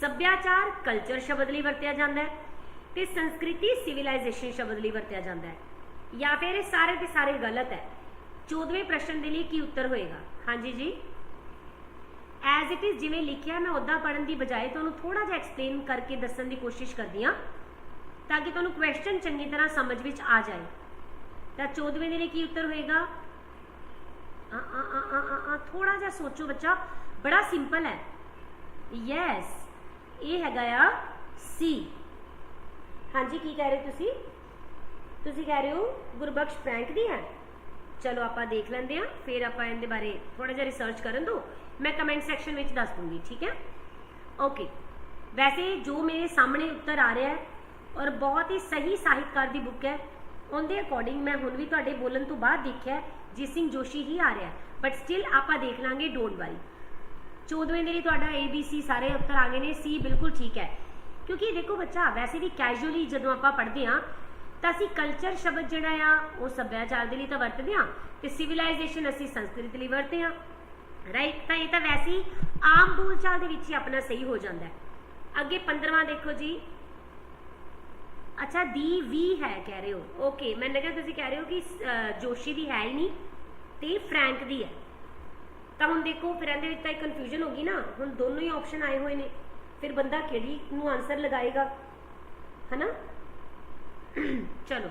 A: ਸੱਭਿਆਚਾਰ ਕਲਚਰ ਸ਼ਬਦ ਲਈ ਵਰਤਿਆ ਜਾਂਦਾ ਹੈ ਤੇ ਸੰਸਕ੍ਰਿਤੀ ਸਿਵਲਾਈਜੇਸ਼ਨ ਸ਼ਬਦ ਲਈ ਵਰਤਿਆ ਜਾਂਦਾ ਹੈ। ਜਾਂ ਫਿਰ ਇਹ ਸਾਰੇ ਦੇ ਸਾਰੇ ਗਲਤ ਹੈ। 14ਵੇਂ ਪ੍ਰਸ਼ਨ ਦੇ ਲਈ ਕੀ ਉੱਤਰ ਹੋਏਗਾ? ਹਾਂਜੀ ਜੀ। ਐਜ਼ ਇਟ ਇਜ਼ ਜਿਵੇਂ ਲਿਖਿਆ, ਮੈਂ ਉਦਾਂ ਪੜਨ ਦੀ ਬਜਾਏ ਤੁਹਾਨੂੰ ਥੋੜਾ ਜਿਹਾ ਐਕਸਪਲੇਨ ਕਰਕੇ ਦੱਸਣ ਦੀ ਕੋਸ਼ਿਸ਼ ਕਰਦੀ ਹਾਂ, ਤਾਂ ਕਿ ਤੁਹਾਨੂੰ ਕੁਐਸਚਨ ਚੰਗੀ ਤਰ੍ਹਾਂ ਸਮਝ ਵਿੱਚ ਆ ਜਾਏ। ਤਾਂ 14ਵੇਂ ਦੇ ਲਈ ਕੀ ਉੱਤਰ ਹੋਏਗਾ? ਆ ਆ ਆ ਆ ਥੋੜਾ ਜਿਹਾ ਸੋਚੋ ਬੱਚਾ, ਬੜਾ ਸਿੰਪਲ ਹੈ। ਯੈਸ ਇਹ ਹੈਗਾ ਆ ਸੀ ਹਾਂਜੀ, ਕੀ ਕਹਿ ਰਹੇ ਤੁਸੀਂ? ਤੁਸੀਂ ਕਹਿ ਰਹੇ ਹੋ ਗੁਰਬਖਸ਼ ਫਰੈਂਕ ਦੀ ਹੈ? ਚਲੋ, ਆਪਾਂ ਦੇਖ ਲੈਂਦੇ ਆ ਫਿਰ ਆਪਾਂ ਇਹਦੇ ਬਾਰੇ ਥੋੜਾ ਜਿਹਾ ਰਿਸਰਚ ਕਰਨ ਦੋ ਮੈਂ ਕਮੈਂਟ ਸੈਕਸ਼ਨ ਵਿੱਚ ਦੱਸ ਦੂੰਗੀ, ਠੀਕ ਹੈ? ਓਕੇ ਵੈਸੇ ਜੋ ਮੇਰੇ ਸਾਹਮਣੇ ਉੱਤਰ ਆ ਰਿਹਾ ਹੈ ਔਰ ਬਹੁਤ ਹੀ ਸਹੀ ਸਾਹਿਤਕਾਰ ਦੀ ਬੁੱਕ ਹੈ ਉਹਦੇ ਅਕੋਰਡਿੰਗ ਮੈਂ ਹੁਣ ਵੀ ਤੁਹਾਡੇ ਬੋਲਣ ਤੋਂ ਬਾਅਦ ਦੇਖਿਆ ਜੀਤ ਸਿੰਘ ਜੋਸ਼ੀ ਹੀ ਆ ਰਿਹਾ ਬਟ ਸਟਿਲ ਆਪਾਂ ਦੇਖ ਲਾਂਗੇ ਡੋਂਟ ਵਰੀ 14ਵੇਂ ਦੇ ਲਈ ਤੁਹਾਡਾ ABC ਸਾਰੇ ਉੱਤਰ ਆ ਗਏ ਨੇ, C ਬਿਲਕੁਲ ਠੀਕ ਹੈ। ਕਿਉਂਕਿ ਦੇਖੋ ਬੱਚਾ, ਵੈਸੇ ਵੀ ਕੈਜੂਅਲੀ ਜਦੋਂ ਆਪਾਂ ਪੜ੍ਹਦੇ ਆ ਤਾਂ ਅਸੀਂ ਕਲਚਰ ਸ਼ਬਦ ਜਿਹੜਾ ਆ, ਉਹ ਸੱਭਿਆਚਾਰ ਦੇ ਲਈ ਤਾਂ ਵਰਤਦੇ ਆ ਤੇ ਸਿਵਲਾਈਜੇਸ਼ਨ ਅਸੀਂ ਸੰਸਕ੍ਰਿਤ ਲਈ ਵਰਤਦੇ ਆ ਰਾਈਟ ਤਾਂ ਇਹ ਤਾਂ ਵੈਸੇ ਹੀ ਆਮ ਬੋਲਚਾਲ ਦੇ ਵਿੱਚ ਹੀ ਆਪਣਾ ਸਹੀ ਹੋ ਜਾਂਦਾ ਹੈ। ਅੱਗੇ 15ਵਾਂ ਦੇਖੋ ਜੀ ਅੱਛਾ, ਦੀ ਵੀ ਹੈ, ਕਹਿ ਰਹੇ ਹੋ। ਓਕੇ ਮੈਨੂੰ ਲੱਗਿਆ ਤੁਸੀਂ ਕਹਿ ਰਹੇ ਹੋ ਕਿ ਜੋਸ਼ੀ ਦੀ ਹੈ ਹੀ ਨਹੀਂ ਤੇ ਫਰੈਂਕ ਦੀ ਹੈ। ਤਾਂ ਹੁਣ ਦੇਖੋ, ਫਿਰ ਇਹਦੇ ਵਿੱਚ ਤਾਂ ਇੱਕ ਕਨਫਿਊਜ਼ਨ ਹੋ ਗਈ ਨਾ। ਹੁਣ ਦੋਨੋਂ ਹੀ ਆਪਸ਼ਨ ਆਏ ਹੋਏ ਨੇ। ਫਿਰ ਬੰਦਾ ਕਿਹੜੀ ਨੂੰ ਆਨਸਰ ਲਗਾਏਗਾ? ਹਨਾ? ਚਲੋ,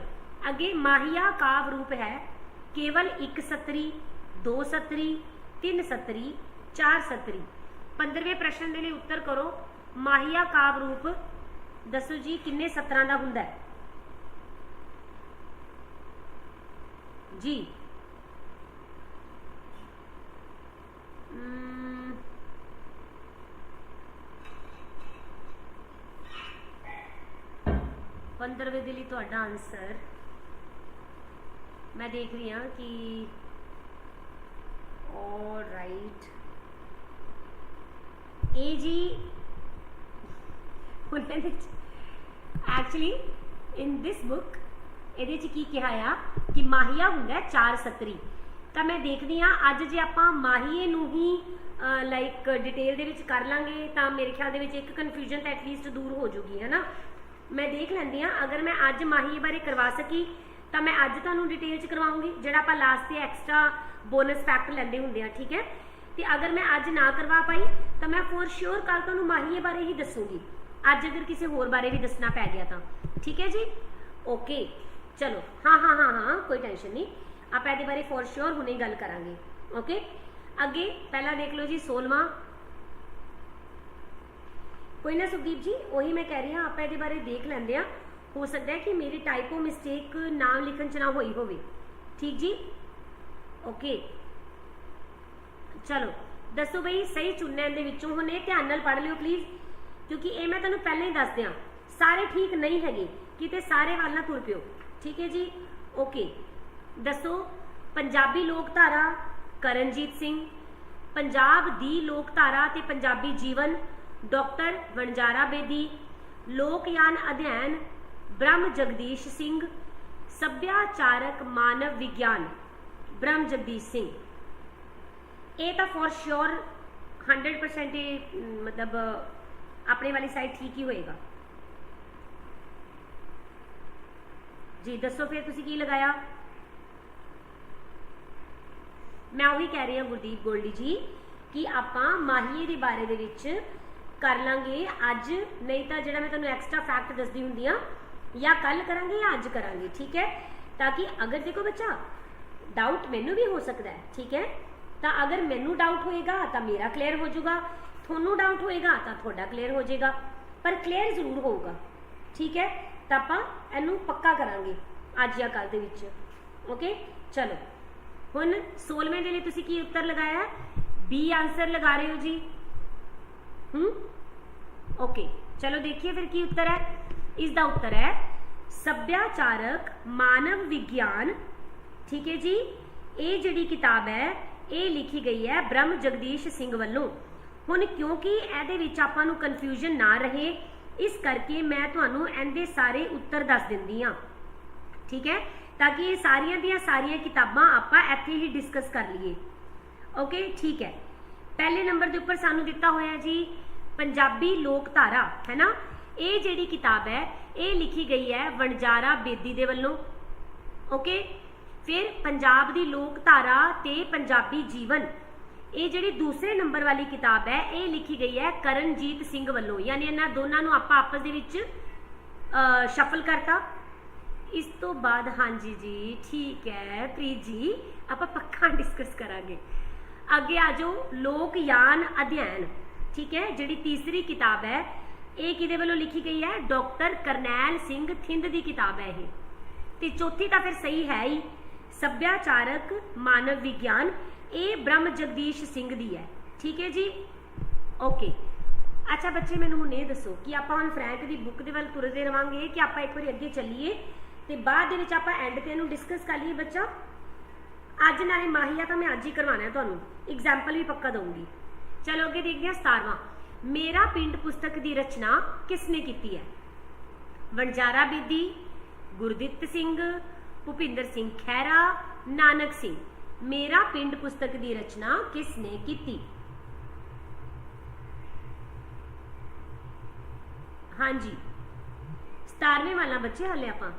A: ਅੱਗੇ ਮਾਹੀਆ ਕਾਵ ਰੂਪ ਹੈ। ਕੇਵਲ ਇੱਕ ਸਤਰੀ, ਦੋ ਸਤਰੀ, ਤਿੰਨ ਸਤਰੀ, ਚਾਰ ਸਤਰੀ। 15ਵੇਂ ਪ੍ਰਸ਼ਨ ਦੇ ਲਈ ਉੱਤਰ ਕਰੋ। ਮਾਹੀਆ ਕਾਵ ਰੂਪ ਦੱਸੋ ਜੀ ਕਿੰਨੇ ਸਤਰਾਂ ਦਾ ਹੁੰਦਾ ਹੈ? ਜੀ। ਅਮ, ਪੰਦਰਵੇਂ ਦੇ ਲਈ ਤੁਹਾਡਾ ਆਨਸਰ ਮੈਂ ਦੇਖ ਰਹੀ ਹਾਂ ਕਿ ਰਾਈਟ ਇਹ ਜੀ ਉਹਨਾਂ ਦੇ ਐਕਚੁਅਲੀ ਇਨ ਦਿਸ ਬੁੱਕ ਇਹਦੇ ਚ ਕੀ ਕਿਹਾ ਆ ਕਿ ਮਾਹੀਆ ਹੁੰਦਾ ਚਾਰ ਸਤਰੀ। ਤਾਂ ਮੈਂ ਦੇਖਦੀ ਹਾਂ, ਅੱਜ ਜੇ ਆਪਾਂ ਮਾਹੀਏ ਨੂੰ ਹੀ ਲਾਈਕ ਡਿਟੇਲ ਦੇ ਵਿੱਚ ਕਰ ਲਾਂਗੇ, ਤਾਂ ਮੇਰੇ ਖਿਆਲ ਦੇ ਵਿੱਚ ਇੱਕ ਕਨਫਿਊਜ਼ਨ ਤਾਂ ਐਟਲੀਸਟ ਦੂਰ ਹੋ ਜੂਗੀ, ਹੈ ਨਾ? ਮੈਂ ਦੇਖ ਲੈਂਦੀ ਹਾਂ, ਅਗਰ ਮੈਂ ਅੱਜ ਮਾਹੀਏ ਬਾਰੇ ਕਰਵਾ ਸਕੀ, ਤਾਂ ਮੈਂ ਅੱਜ ਤੁਹਾਨੂੰ ਡਿਟੇਲ ਚ ਕਰਵਾਉਂਗੀ, ਜਿਹੜਾ ਆਪਾਂ ਲਾਸਟ ਤੇ ਐਕਸਟਰਾ ਬੋਨਸ ਫੈਕਟ ਲੈਂਦੇ ਹੁੰਦੇ ਆ ਠੀਕ ਹੈ? ਤੇ ਅਗਰ ਮੈਂ ਅੱਜ ਨਾ ਕਰਵਾ ਪਾਈ, ਤਾਂ ਮੈਂ ਫੋਰ ਸ਼ੋਰ ਕੱਲ ਤੁਹਾਨੂੰ ਮਾਹੀਏ ਬਾਰੇ ਹੀ ਦੱਸੂਗੀ। ਅੱਜ ਅਗਰ ਕਿਸੇ ਹੋਰ ਬਾਰੇ ਵੀ ਦੱਸਣਾ ਪੈ ਗਿਆ ਤਾਂ। ਠੀਕ ਹੈ ਜੀ? ਓਕੇ ਚਲੋ। ਹਾਂ ਹਾਂ ਹਾਂ ਹਾਂ, ਕੋਈ ਟੈਨਸ਼ਨ ਨਹੀਂ। ਆਪਾਂ ਇਹਦੇ ਬਾਰੇ ਫੋਰ ਸ਼ੋਰ ਹੁਣੇ ਗੱਲ ਕਰਾਂਗੇ। ਓਕੇ ਅੱਗੇ ਪਹਿਲਾਂ ਦੇਖ ਲਓ ਜੀ 16ਵਾਂ ਕੋਈ ਨਾ ਸੁਖਦੀਪ ਜੀ, ਉਹੀ ਮੈਂ ਕਹਿ ਰਹੀ ਹਾਂ, ਆਪਾਂ ਇਹਦੇ ਬਾਰੇ ਦੇਖ ਲੈਂਦੇ ਆ ਹੋ ਸਕਦਾ ਹੈ ਕਿ ਮੇਰੀ ਟਾਈਪੋ ਮਿਸਟੇਕ ਨਾਮ ਲਿਖਣ ਚ ਨਾ ਹੋਈ ਹੋਵੇ। ਠੀਕ ਜੀ? ਓਕੇ ਚਲੋ। ਦੱਸੋ ਬਈ, ਸਹੀ ਚੁਣਨ ਦੇ ਵਿੱਚੋਂ ਹੁਣ ਇਹ ਧਿਆਨ ਨਾਲ ਪੜ੍ਹ ਲਿਓ ਪਲੀਜ਼ ਕਿਉਂਕਿ ਇਹ ਮੈਂ ਤੁਹਾਨੂੰ ਪਹਿਲਾਂ ਹੀ ਦੱਸ ਦਿਆਂ, ਸਾਰੇ ਠੀਕ ਨਹੀਂ ਹੈਗੇ, ਕਿਤੇ ਸਾਰੇ ਵੱਲ ਨਾ ਤੁਰ ਪਿਓ। ਠੀਕ ਹੈ ਜੀ? ਓਕੇ ਦੱਸੋ, ਪੰਜਾਬੀ ਲੋਕ ਧਾਰਾ ਕਰਨਜੀਤ ਸਿੰਘ, ਪੰਜਾਬ ਦੀ ਲੋਕ ਧਾਰਾ ਤੇ ਪੰਜਾਬੀ ਜੀਵਨ ਡਾਕਟਰ ਵਣਜਾਰਾ ਬੇਦੀ ਲੋਕ ਯਾਨ ਅਧਿਐਨ ਬ੍ਰਹਮ ਜਗਦੀਸ਼ ਸਿੰਘ, ਸੱਭਿਆਚਾਰਕ ਮਾਨਵ ਵਿਗਿਆਨ ਬ੍ਰਹਮ ਜਗਦੀਸ਼ ਸਿੰਘ। ਇਹ ਤਾਂ ਫੋਰ ਸ਼ੋਰ 100% ਮਤਲਬ ਆਪਣੇ ਵਾਲੀ ਸਾਈਡ ਠੀਕ ਹੀ ਹੋਏਗਾ। ਜੀ, ਦੱਸੋ ਫਿਰ ਤੁਸੀਂ ਕੀ ਲਗਾਇਆ? ਮੈਂ ਉਹੀ ਕਹਿ ਰਹੀ ਹਾਂ ਗੁਰਦੀਪ ਗੋਲਡੀ ਜੀ, ਕਿ ਆਪਾਂ ਮਾਹੀਏ ਦੇ ਬਾਰੇ ਦੇ ਵਿੱਚ ਕਰ ਲਾਂਗੇ ਅੱਜ, ਨਹੀਂ ਤਾਂ ਜਿਹੜਾ ਮੈਂ ਤੁਹਾਨੂੰ ਐਕਸਟਰਾ ਫੈਕਟ ਦੱਸਦੀ ਹੁੰਦੀ ਆ ਜਾਂ ਕੱਲ ਕਰਾਂਗੇ ਜਾਂ ਅੱਜ ਕਰਾਂਗੇ, ਠੀਕ ਹੈ? ਤਾਂ ਕਿ ਅਗਰ ਦੇਖੋ ਬੱਚਾ ਡਾਊਟ ਮੈਨੂੰ ਵੀ ਹੋ ਸਕਦਾ ਹੈ, ਠੀਕ ਹੈ? ਤਾਂ ਅਗਰ ਮੈਨੂੰ ਡਾਊਟ ਹੋਏਗਾ, ਤਾਂ ਮੇਰਾ ਕਲੀਅਰ ਹੋ ਜਾਊਗਾ। ਤੁਹਾਨੂੰ ਡਾਊਟ ਹੋਏਗਾ ਤਾਂ ਤੁਹਾਡਾ ਕਲੀਅਰ ਹੋ ਜਾਏਗਾ, ਪਰ ਕਲੀਅਰ ਜ਼ਰੂਰ ਹੋਊਗਾ। ਠੀਕ ਹੈ? ਤਾਂ ਆਪਾਂ ਇਹਨੂੰ ਪੱਕਾ ਕਰਾਂਗੇ ਅੱਜ ਜਾਂ ਕੱਲ ਦੇ ਵਿੱਚ। ਓਕੇ ਚਲੋ। ਹੁਣ 16ਵੇਂ ਦੇ ਲਈ ਤੁਸੀਂ ਕੀ ਉੱਤਰ ਲਗਾਇਆ? ਬੀ ਆਨਸਰ ਲਗਾ ਰਹੇ ਹੋ ਜੀ। ਹੂੰ? ਓਕੇ ਚਲੋ ਦੇਖੀਏ ਫਿਰ ਕੀ ਉੱਤਰ ਹੈ। ਇਸ ਦਾ ਉੱਤਰ ਹੈ, ਸੱਭਿਆਚਾਰਕ ਮਾਨਵ ਵਿਗਿਆਨ। ਠੀਕ ਹੈ ਜੀ? ਇਹ ਜਿਹੜੀ ਕਿਤਾਬ ਹੈ, ਇਹ ਲਿਖੀ ਗਈ ਹੈ ਬ੍ਰਹਮ ਜਗਦੀਸ਼ ਸਿੰਘ ਵੱਲੋਂ। ਹੁਣ ਕਿਉਂਕਿ ਇਹਦੇ ਵਿੱਚ ਆਪਾਂ ਨੂੰ ਕਨਫਿਊਜ਼ਨ ਨਾ ਰਹੇ, ਇਸ ਕਰਕੇ ਮੈਂ ਤੁਹਾਨੂੰ ਇਹਦੇ ਸਾਰੇ ਉੱਤਰ ਦੱਸ ਦਿੰਦੀ ਆ ਠੀਕ ਹੈ? ਤਾਂ ਕਿ ਇਹ ਸਾਰੀਆਂ ਦੀਆਂ ਸਾਰੀਆਂ ਕਿਤਾਬਾਂ ਆਪਾਂ ਇੱਥੇ ਹੀ ਡਿਸਕਸ ਕਰ ਲਈਏ। ਓਕੇ ਠੀਕ ਹੈ। ਪਹਿਲੇ ਨੰਬਰ ਦੇ ਉੱਪਰ ਸਾਨੂੰ ਦਿੱਤਾ ਹੋਇਆ ਜੀ, ਪੰਜਾਬੀ ਲੋਕ ਧਾਰਾ ਹੈ ਨਾ? ਇਹ ਜਿਹੜੀ ਕਿਤਾਬ ਹੈ, ਇਹ ਲਿਖੀ ਗਈ ਹੈ ਵਣਜਾਰਾ ਬੇਦੀ ਦੇ ਵੱਲੋਂ। ਓਕੇ ਫਿਰ ਪੰਜਾਬ ਦੀ ਲੋਕ ਧਾਰਾ ਤੇ ਪੰਜਾਬੀ ਜੀਵਨ। ਇਹ ਜਿਹੜੀ ਦੂਸਰੇ ਨੰਬਰ ਵਾਲੀ ਕਿਤਾਬ ਹੈ, ਇਹ ਲਿਖੀ ਗਈ ਹੈ ਕਰਨਜੀਤ ਸਿੰਘ ਵੱਲੋਂ। ਯਾਨੀ ਇਹਨਾਂ ਦੋਨਾਂ ਨੂੰ ਆਪਾਂ ਆਪਸ ਦੇ ਵਿੱਚ ਸ਼ਫਲ ਕਰਤਾ। ਇਸ ਤੋਂ ਬਾਅਦ, ਹਾਂਜੀ ਜੀ, ਠੀਕ ਹੈ, ਪ੍ਰੀਤ ਜੀ, ਆਪਾਂ ਪੱਕਾ ਡਿਸਕਸ ਕਰਾਂਗੇ। ਅੱਗੇ ਆ ਜਾਓ, ਲੋਕ ਯਾਨ ਅਧਿਐਨ, ਠੀਕ ਹੈ, ਜਿਹੜੀ ਤੀਸਰੀ ਕਿਤਾਬ ਹੈ, ਇਹ ਕਿਹਦੇ ਵੱਲੋਂ ਲਿਖੀ ਗਈ ਹੈ? ਡਾਕਟਰ ਕਰਨੈਲ ਸਿੰਘ ਥਿੰਦ ਦੀ ਕਿਤਾਬ ਹੈ ਇਹ। ਤੇ ਚੌਥੀ ਤਾਂ ਫਿਰ ਸਹੀ ਹੈ ਹੀ, ਸੱਭਿਆਚਾਰਕ ਮਾਨਵ ਵਿਗਿਆਨ। ਇਹ ਬ੍ਰਹਮ ਜਗਦੀਸ਼ ਸਿੰਘ ਦੀ ਹੈ। ਠੀਕ ਹੈ ਜੀ? ਓਕੇ ਅੱਛਾ ਬੱਚੇ, ਮੈਨੂੰ ਹੁਣ ਇਹ ਦੱਸੋ ਕਿ ਆਪਾਂ ਹੁਣ ਫਰੈਂਕ ਦੀ ਬੁੱਕ ਦੇ ਵੱਲ ਤੁਰਦੇ ਰਵਾਂਗੇ ਕਿ ਆਪਾਂ ਇੱਕ ਵਾਰੀ ਅੱਗੇ ਚੱਲੀਏ ਤੇ ਬਾਅਦ ਦੇ ਵਿੱਚ ਆਪਾਂ ਐਂਡ ਤੇ ਇਹਨੂੰ ਡਿਸਕਸ ਕਰ ਲਈਏ ਬੱਚਾ। ਅੱਜ ਨਾਲੇ ਮਾਹੀਆ ਤਾਂ ਮੈਂ ਅੱਜ ਹੀ ਕਰਵਾਣਾ ਹੈ ਤੁਹਾਨੂੰ। ਐਗਜ਼ਾਮਪਲ ਵੀ ਪੱਕਾ ਦਊਂਗੀ। ਚਲੋ ਅੱਗੇ ਦੇਖਦੇ ਹਾਂ 17ਵਾਂ ਮੇਰਾ ਪਿੰਡ ਪੁਸਤਕ ਦੀ ਰਚਨਾ ਕਿਸ ਨੇ ਕੀਤੀ ਹੈ? ਵਣਜਾਰਾ ਬੀਦੀ, ਗੁਰਦਿੱਤ ਸਿੰਘ, ਭੁਪਿੰਦਰ ਸਿੰਘ ਖਹਿਰਾ, ਨਾਨਕ ਸਿੰਘ। ਮੇਰਾ ਪਿੰਡ ਪੁਸਤਕ ਦੀ ਰਚਨਾ ਕਿਸ ਨੇ ਕੀਤੀ ਹਾਂਜੀ 17ਵੇਂ ਵਾਲਾ ਬੱਚੇ ਹਲੇ ਆਪਾਂ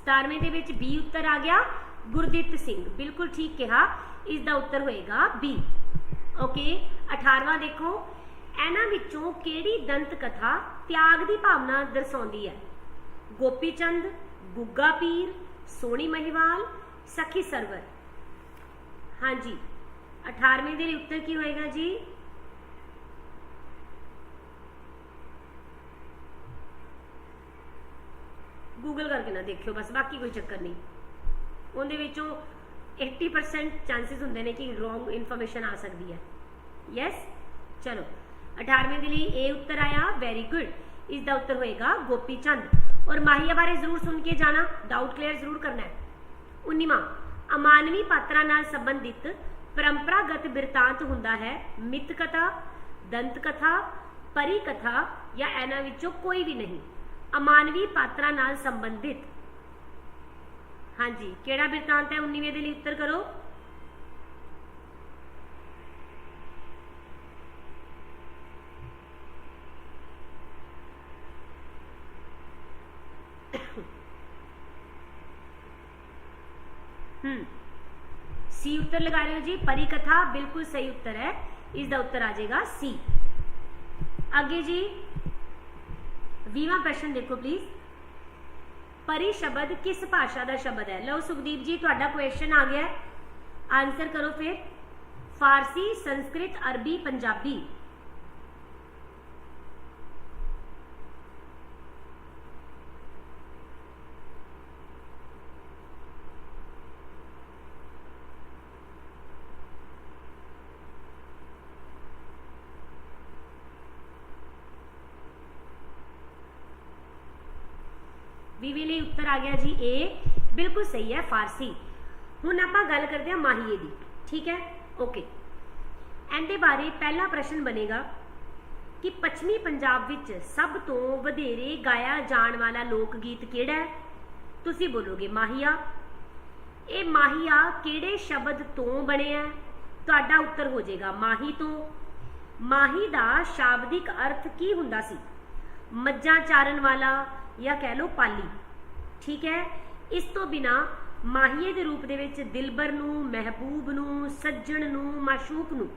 A: 17ਵੇਂ ਦੇ ਵਿੱਚ ਬੀ ਉੱਤਰ ਆ ਗਿਆ ਗੁਰਦਿੱਤ ਸਿੰਘ ਬਿਲਕੁਲ ਠੀਕ ਕਿਹਾ ਇਸ ਦਾ ਉੱਤਰ ਹੋਏਗਾ ਬੀ ਓਕੇ 18ਵਾਂ ਦੇਖੋ ਇਹਨਾਂ ਵਿੱਚੋਂ ਕਿਹੜੀ ਦੰਤ ਕਥਾ ਤਿਆਗ ਦੀ ਭਾਵਨਾ ਦਰਸਾਉਂਦੀ ਹੈ ਗੋਪੀ ਚੰਦ ਗੁੱਗਾ ਪੀਰ ਸੋਣੀ ਮਹੀਵਾਲ ਸਖੀ ਸਰਵਰ ਹਾਂਜੀ। 18ਵੇਂ ਦੇ ਲਈ ਉੱਤਰ ਕੀ ਹੋਏਗਾ ਜੀ? ਗੂਗਲ ਕਰਕੇ ਨਾ ਦੇਖਿਓ, ਬਸ ਬਾਕੀ ਕੋਈ ਚੱਕਰ ਨਹੀਂ। ਉਹਦੇ ਵਿੱਚੋਂ 80% ਚਾਂਸਸ ਹੁੰਦੇ ਨੇ ਕਿ ਰੋਂਗ ਇਨਫੋਰਮੇਸ਼ਨ ਆ ਸਕਦੀ ਹੈ। ਯੈਸ ਚਲੋ। 18ਵੇਂ ਦੇ ਲਈ ਇਹ ਉੱਤਰ ਆਇਆ ਵੈਰੀ ਗੁੱਡ ਇਸ ਦਾ ਉੱਤਰ ਹੋਏਗਾ ਗੋਪੀ ਚੰਦ। ਔਰ ਮਾਹੀਆ ਬਾਰੇ ਜ਼ਰੂਰ ਸੁਣ ਕੇ ਜਾਣਾ ਡਾਊਟ ਕਲੀਅਰ ਜ਼ਰੂਰ ਕਰਨਾ ਹੈ। 19ਵਾਂ ਅਮਾਨਵੀ ਪਾਤਰਾਂ ਨਾਲ ਸੰਬੰਧਿਤ ਪਰੰਪਰਾਗਤ ਬਿਰਤਾਂਤ ਹੁੰਦਾ ਹੈ ਮਿੱਥ ਕਥਾ ਦੰਤ ਕਥਾ ਪਰੀ ਕਥਾ ਜਾਂ ਇਹਨਾਂ ਵਿੱਚੋਂ ਕੋਈ ਵੀ ਨਹੀਂ ਅਮਾਨਵੀ ਪਾਤਰਾਂ ਨਾਲ ਸੰਬੰਧਿਤ ਹਾਂਜੀ ਕਿਹੜਾ ਬਿਰਤਾਂਤ ਹੈ 19ਵੇਂ ਦੇ ਲਈ ਉੱਤਰ ਕਰੋ ਸੀ ਉੱਤਰ ਲਗਾ ਰਹੇ ਹੋ ਜੀ ਪਰੀ ਕਥਾ ਬਿਲਕੁਲ ਸਹੀ ਉੱਤਰ ਹੈ ਇਸ ਦਾ ਉੱਤਰ ਆ ਜਾਏਗਾ ਸੀ ਅੱਗੇ ਜੀ 20ਵਾਂ ਪ੍ਰਸ਼ਨ ਦੇਖੋ ਪਲੀਜ਼ ਪਰੀ ਸ਼ਬਦ ਕਿਸ ਭਾਸ਼ਾ ਦਾ ਸ਼ਬਦ ਹੈ ਲਓ ਸੁਖਦੀਪ ਜੀ ਤੁਹਾਡਾ ਕੁਐਸਚਨ ਆ ਗਿਆ ਹੈ ਆਨਸਰ ਕਰੋ ਫਿਰ ਫਾਰਸੀ ਸੰਸਕ੍ਰਿਤ ਆ ਗਿਆ ਜੀ ਏ ਬਿਲਕੁਲ ਸਹੀ ਹੈ, ਫਾਰਸੀ। ਹੁਣ ਆਪਾਂ ਗੱਲ ਕਰਦੇ ਹਾਂ ਮਾਹੀਏ ਦੀ, ਠੀਕ ਹੈ? ਓਕੇ ਇਹਦੇ ਬਾਰੇ ਪਹਿਲਾ ਪ੍ਰਸ਼ਨ ਬਣੇਗਾ ਕਿ ਪੱਛਮੀ ਪੰਜਾਬ ਵਿੱਚ ਸਭ ਤੋਂ ਵਧੇਰੇ ਗਾਇਆ ਜਾਣ ਵਾਲਾ ਲੋਕ ਗੀਤ ਕਿਹੜਾ ਹੈ? ਤੁਸੀਂ ਬੋਲੋਗੇ ਮਾਹੀਆ। ਇਹ ਮਾਹੀਆ ਕਿਹੜੇ ਸ਼ਬਦ ਤੋਂ ਬਣਿਆ ਹੈ? ਤੁਹਾਡਾ ਉੱਤਰ ਹੋ ਜਾਏਗਾ ਮਾਹੀ ਤੋਂ। ਮਾਹੀ ਦਾ ਸ਼ਾਬਦਿਕ ਅਰਥ ਕੀ ਹੁੰਦਾ ਸੀ? ਮੱਝਾਂ ਚਾਰਨ ਵਾਲਾ ਜਾਂ ਕਹਿ ਲਓ ਪਾਲੀ? ਠੀਕ ਹੈ? ਇਸ ਤੋਂ ਬਿਨਾ ਮਾਹੀਏ ਦੇ ਰੂਪ ਦੇ ਵਿੱਚ ਦਿਲਬਰ ਨੂੰ, ਮਹਿਬੂਬ ਨੂੰ, ਸੱਜਣ ਨੂੰ, ਮਾਸ਼ੂਕ ਨੂੰ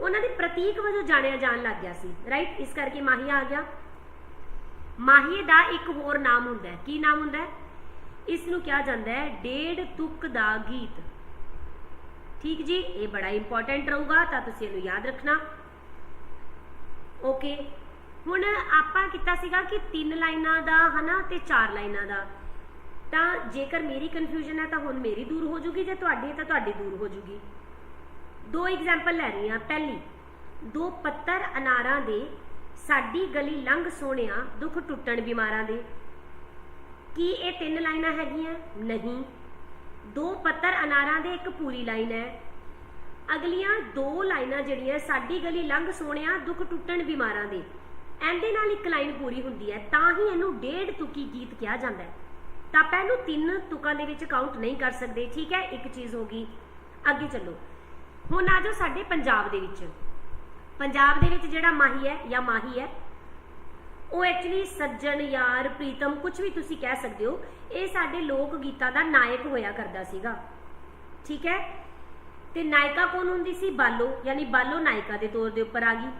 A: ਉਹਨਾਂ ਦੇ ਪ੍ਰਤੀਕ ਵਜੋਂ ਜਾਣਿਆ ਜਾਣ ਲੱਗ ਗਿਆ ਸੀ। ਰਾਈਟ ਇਸ ਕਰਕੇ ਮਾਹੀਆ ਆ ਗਿਆ। ਮਾਹੀਏ ਦਾ ਇੱਕ ਹੋਰ ਨਾਮ ਹੁੰਦਾ ਹੈ। ਕੀ ਨਾਮ ਹੁੰਦਾ ਹੈ? ਇਸ ਨੂੰ ਕਿਹਾ ਜਾਂਦਾ ਹੈ ਡੇਢ ਤੁਕ ਦਾ ਗੀਤ। ਠੀਕ ਜੀ? ਇਹ ਬੜਾ ਇੰਪੋਰਟੈਂਟ ਰਹੂਗਾ, ਤਾਂ ਤੁਸੀਂ ਇਹਨੂੰ ਯਾਦ ਰੱਖਣਾ। ਓਕੇ ਹੁਣ ਆਪਾਂ ਕੀਤਾ ਸੀਗਾ ਕਿ ਤਿੰਨ ਲਾਈਨਾਂ ਦਾ, ਹਨਾ, ਤੇ ਚਾਰ ਲਾਈਨਾਂ ਦਾ। ਤਾਂ ਜੇਕਰ ਮੇਰੀ ਕਨਫਿਊਜ਼ਨ ਹੈ ਤਾਂ ਹੁਣ ਮੇਰੀ ਦੂਰ ਹੋ ਜੂਗੀ, ਜੇ ਤੁਹਾਡੀ ਤਾਂ ਤੁਹਾਡੀ ਦੂਰ ਹੋ ਜੂਗੀ। ਦੋ ਐਗਜ਼ਾਮਪਲ ਲੈ ਰਹੀ ਹਾਂ। ਪਹਿਲੀ, ਦੋ ਪੱਤਰ ਅਨਾਰਾਂ ਦੇ, ਸਾਡੀ ਗਲੀ ਲੰਘ ਸੋਹਣਿਆ, ਦੁੱਖ ਟੁੱਟਣ ਬਿਮਾਰਾਂ ਦੇ। ਕੀ ਇਹ ਤਿੰਨ ਲਾਈਨਾਂ ਹੈਗੀਆਂ? ਨਹੀਂ। ਦੋ ਪੱਤਰ ਅਨਾਰਾਂ ਦੇ, ਇੱਕ ਪੂਰੀ ਲਾਈਨ ਹੈ। ਅਗਲੀਆਂ ਦੋ ਲਾਈਨਾਂ ਜਿਹੜੀਆਂ, ਸਾਡੀ ਗਲੀ ਲੰਘ ਸੋਹਣਿਆ, ਦੁੱਖ ਟੁੱਟਣ ਬਿਮਾਰਾਂ ਦੇ। ਇਹਦੇ ਨਾਲ ਇੱਕ ਲਾਈਨ ਪੂਰੀ ਹੁੰਦੀ ਹੈ, ਤਾਂ ਹੀ ਇਹਨੂੰ ਡੇਢ ਤੁਕੀ ਗੀਤ ਕਿਹਾ ਜਾਂਦਾ ਹੈ। ਤਾਂ ਆਪਾਂ ਇਹਨੂੰ ਤਿੰਨ ਤੁਕਾਂ ਦੇ ਵਿੱਚ ਕਾਊਂਟ ਨਹੀਂ ਕਰ ਸਕਦੇ, ਠੀਕ ਹੈ? ਇੱਕ ਚੀਜ਼ ਹੋ ਗਈ। ਅੱਗੇ ਚੱਲੋ। ਹੁਣ ਆ ਜਾਓ ਸਾਡੇ ਪੰਜਾਬ ਦੇ ਵਿੱਚ। ਪੰਜਾਬ ਦੇ ਵਿੱਚ ਜਿਹੜਾ ਮਾਹੀ ਹੈ ਜਾਂ ਮਾਹੀ ਹੈ, ਉਹ ਐਕਚੁਅਲੀ ਸੱਜਣ ਯਾਰ, ਪ੍ਰੀਤਮ ਕੁਝ ਵੀ ਤੁਸੀਂ ਕਹਿ ਸਕਦੇ ਹੋ, ਇਹ ਸਾਡੇ ਲੋਕ ਗੀਤਾਂ ਦਾ ਨਾਇਕ ਹੋਇਆ ਕਰਦਾ ਸੀਗਾ। ਠੀਕ ਹੈ? ਤੇ ਨਾਇਕਾ ਕੌਣ ਹੁੰਦੀ ਸੀ? ਬਾਲੋ, ਯਾਨੀ ਬਾਲੋ ਨਾਇਕਾ ਦੇ ਤੌਰ ਦੇ ਉੱਪਰ ਆ ਗਈ।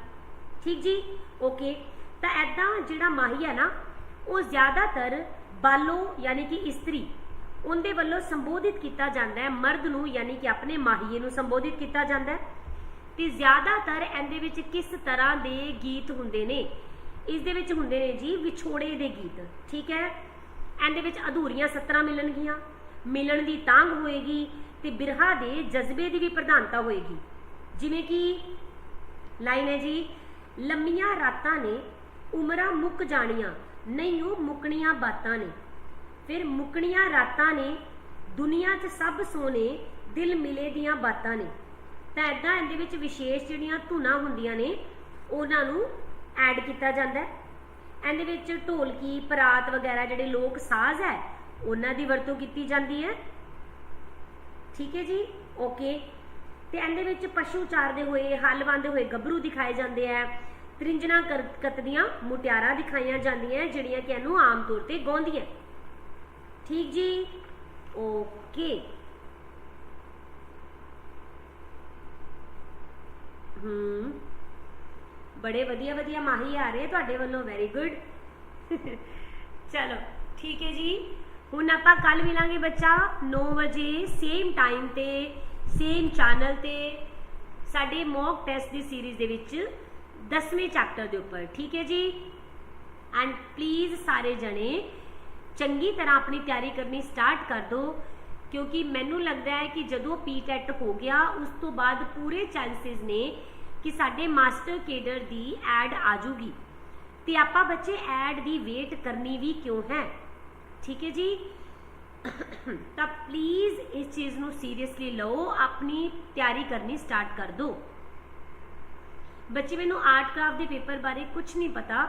A: ਠੀਕ ਜੀ? ਓਕੇ ਤਾਂ ਐਦਾਂ ਜਿਹੜਾ ਮਾਹੀ ਹੈ ਨਾ, ਉਹ ਜ਼ਿਆਦਾਤਰ ਬਾਲੋ ਯਾਨੀ ਕਿ ਇਸਤਰੀ, ਉਹਦੇ ਵੱਲੋਂ ਸੰਬੋਧਿਤ ਕੀਤਾ ਜਾਂਦਾ ਹੈ, ਮਰਦ ਨੂੰ ਯਾਨੀ ਕਿ ਆਪਣੇ ਮਾਹੀਏ ਨੂੰ ਸੰਬੋਧਿਤ ਕੀਤਾ ਜਾਂਦਾ ਹੈ। ਤੇ ਜ਼ਿਆਦਾਤਰ ਇਹਦੇ ਵਿੱਚ ਕਿਸ ਤਰ੍ਹਾਂ ਦੇ ਗੀਤ ਹੁੰਦੇ ਨੇ? ਇਸ ਦੇ ਵਿੱਚ ਹੁੰਦੇ ਨੇ ਜੀ ਵਿਛੋੜੇ ਦੇ ਗੀਤ, ਠੀਕ ਹੈ? ਇਹਦੇ ਵਿੱਚ ਅਧੂਰੀਆਂ ਸਤਰਾਂ ਮਿਲਣਗੀਆਂ, ਮਿਲਣ ਦੀ ਤਾਂਗ ਹੋਏਗੀ ਤੇ ਬਿਰਹਾ ਦੇ ਜਜ਼ਬੇ ਦੀ ਵੀ ਪ੍ਰਧਾਨਤਾ ਹੋਏਗੀ। ਜਿਵੇਂ ਕਿ ਲਾਈਨ ਹੈ ਜੀ, ਲੰਮੀਆਂ ਰਾਤਾਂ ਨੇ ਉਮਰਾਂ ਮੁੱਕ ਜਾਣੀਆਂ। ਨਹੀਂ, ਉਹ ਮੁੱਕਣੀਆਂ ਬਾਤਾਂ ਨੇ। ਫਿਰ ਮੁੱਕਣੀਆਂ ਰਾਤਾਂ ਨੇ, ਦੁਨੀਆ 'ਚ ਸਭ ਸੋਨੇ, ਦਿਲ ਮਿਲੇ ਦੀਆਂ ਬਾਤਾਂ ਨੇ। ਤਾਂ ਐਦਾਂ ਇਹਦੇ ਵਿੱਚ ਵਿਸ਼ੇਸ਼ ਜਿਹੜੀਆਂ ਧੁਨਾਂ ਹੁੰਦੀਆਂ ਨੇ, ਉਹਨਾਂ ਨੂੰ ਐਡ ਕੀਤਾ ਜਾਂਦਾ ਹੈ। ਇਹਦੇ ਵਿੱਚ ਢੋਲਕੀ, ਪਰਾਤ ਵਗੈਰਾ ਜਿਹੜੇ ਲੋਕ ਸਾਜ਼ ਹੈ, ਉਹਨਾਂ ਦੀ ਵਰਤੋਂ ਕੀਤੀ ਜਾਂਦੀ ਹੈ। ਠੀਕ ਹੈ ਜੀ? ਓਕੇ ਤੇ ਇਹਦੇ ਵਿੱਚ ਪਸ਼ੂ ਚਾਰਦੇ ਹੋਏ, ਹੱਲ ਵਾਂਦੇ ਹੋਏ ਗੱਭਰੂ ਦਿਖਾਏ ਜਾਂਦੇ ਆ ਤ੍ਰਿੰਜਣਾ ਕਤਦੀਆਂ ਮੁਟਿਆਰਾਂ ਦਿਖਾਈਆਂ ਜਾਂਦੀਆਂ ਜਿਹੜੀਆਂ ਕਿ ਇਹਨੂੰ ਆਮ ਤੌਰ ਤੇ ਗਾਉਂਦੀਆਂ ਠੀਕ ਜੀ? ਓਕੇ। ਹੂੰ। ਬੜੇ ਵਧੀਆ ਵਧੀਆ ਮਾਹੀ ਆ ਰਹੇ ਤੁਹਾਡੇ ਵੱਲੋਂ ਵੈਰੀ ਗੁੱਡ ਚਲੋ, ਠੀਕ ਹੈ ਜੀ। ਹੁਣ ਆਪਾਂ ਕੱਲ ਮਿਲਾਂਗੇ ਬੱਚਾ 9 ਵਜੇ ਸੇਮ ਟਾਈਮ ਤੇ ਸੇਮ ਚੈਨਲ ਤੇ, ਸਾਡੇ ਮੌਕ ਟੈਸਟ ਦੀ ਸੀਰੀਜ਼ ਦੇ ਵਿੱਚ। 10ਵੇਂ ਚੈਪਟਰ ਦੇ ਉੱਪਰ, ਠੀਕ ਹੈ ਜੀ? ਐਂਡ ਪਲੀਜ਼ ਸਾਰੇ ਜਣੇ, ਚੰਗੀ ਤਰ੍ਹਾਂ ਆਪਣੀ ਤਿਆਰੀ ਕਰਨੀ ਸਟਾਰਟ ਕਰ ਦਿਓ, ਕਿਉਂਕਿ ਮੈਨੂੰ ਲੱਗਦਾ ਹੈ ਕਿ ਜਦੋਂ ਪੀਟੈਟ ਹੋ ਗਿਆ, ਉਸ ਤੋਂ ਬਾਅਦ ਪੂਰੇ ਚਾਂਸਸ ਨੇ ਕਿ ਸਾਡੇ ਮਾਸਟਰ ਕੇਡਰ ਦੀ ਐਡ ਆ ਜੂਗੀ ਤੇ ਆਪਾਂ ਬੱਚੇ ਐਡ ਦੀ ਵੇਟ ਕਰਨੀ ਵੀ ਕਿਉਂ ਹੈ? ਠੀਕ ਹੈ ਜੀ? ਤਾਂ ਪਲੀਜ਼ ਇਸ ਚੀਜ਼ ਨੂੰ ਸੀਰੀਅਸਲੀ ਲਓ, ਆਪਣੀ ਤਿਆਰੀ ਕਰਨੀ ਸਟਾਰਟ ਕਰ ਦਿਓ। ਬੱਚੇ, ਮੈਨੂੰ ਆਰਟ ਕਰਾਫਟ ਦੇ ਪੇਪਰ ਬਾਰੇ ਕੁਝ ਨਹੀਂ ਪਤਾ।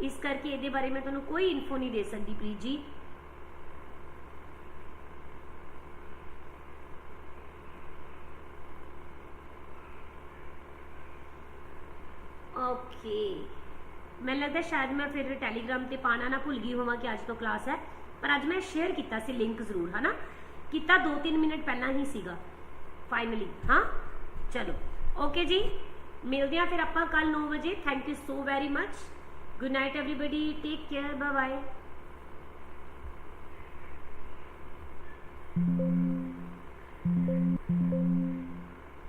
A: ਇਸ ਕਰਕੇ ਇਹਦੇ ਬਾਰੇ ਮੈਂ ਤੁਹਾਨੂੰ ਕੋਈ ਇਨਫੋ ਨਹੀਂ ਦੇ ਸਕਦੀ ਪ੍ਰੀਤ ਜੀ। ਓਕੇ ਮੈਨੂੰ ਲੱਗਦਾ ਸ਼ਾਇਦ ਮੈਂ ਫਿਰ ਟੈਲੀਗ੍ਰਾਮ ਤੇ ਪਾਣਾ ਨਾ ਭੁੱਲ ਗਈ ਹੋਵਾਂ ਕਿ ਅੱਜ ਤੋਂ ਕਲਾਸ ਹੈ। ਪਰ ਅੱਜ ਮੈਂ ਸ਼ੇਅਰ ਕੀਤਾ ਸੀ ਲਿੰਕ ਜ਼ਰੂਰ, ਹਨਾ? ਕੀਤਾ 2-3 ਮਿੰਟ ਪਹਿਲਾਂ ਹੀ ਸੀਗਾ। ਫਾਈਨਲੀ ਹਾਂ? ਚਲੋ। ਓਕੇ ਜੀ। ਮਿਲਦੇ ਆ ਫਿਰ ਆਪਾਂ ਕੱਲ 9 ਵਜੇ thank you so very much good night everybody take care bye bye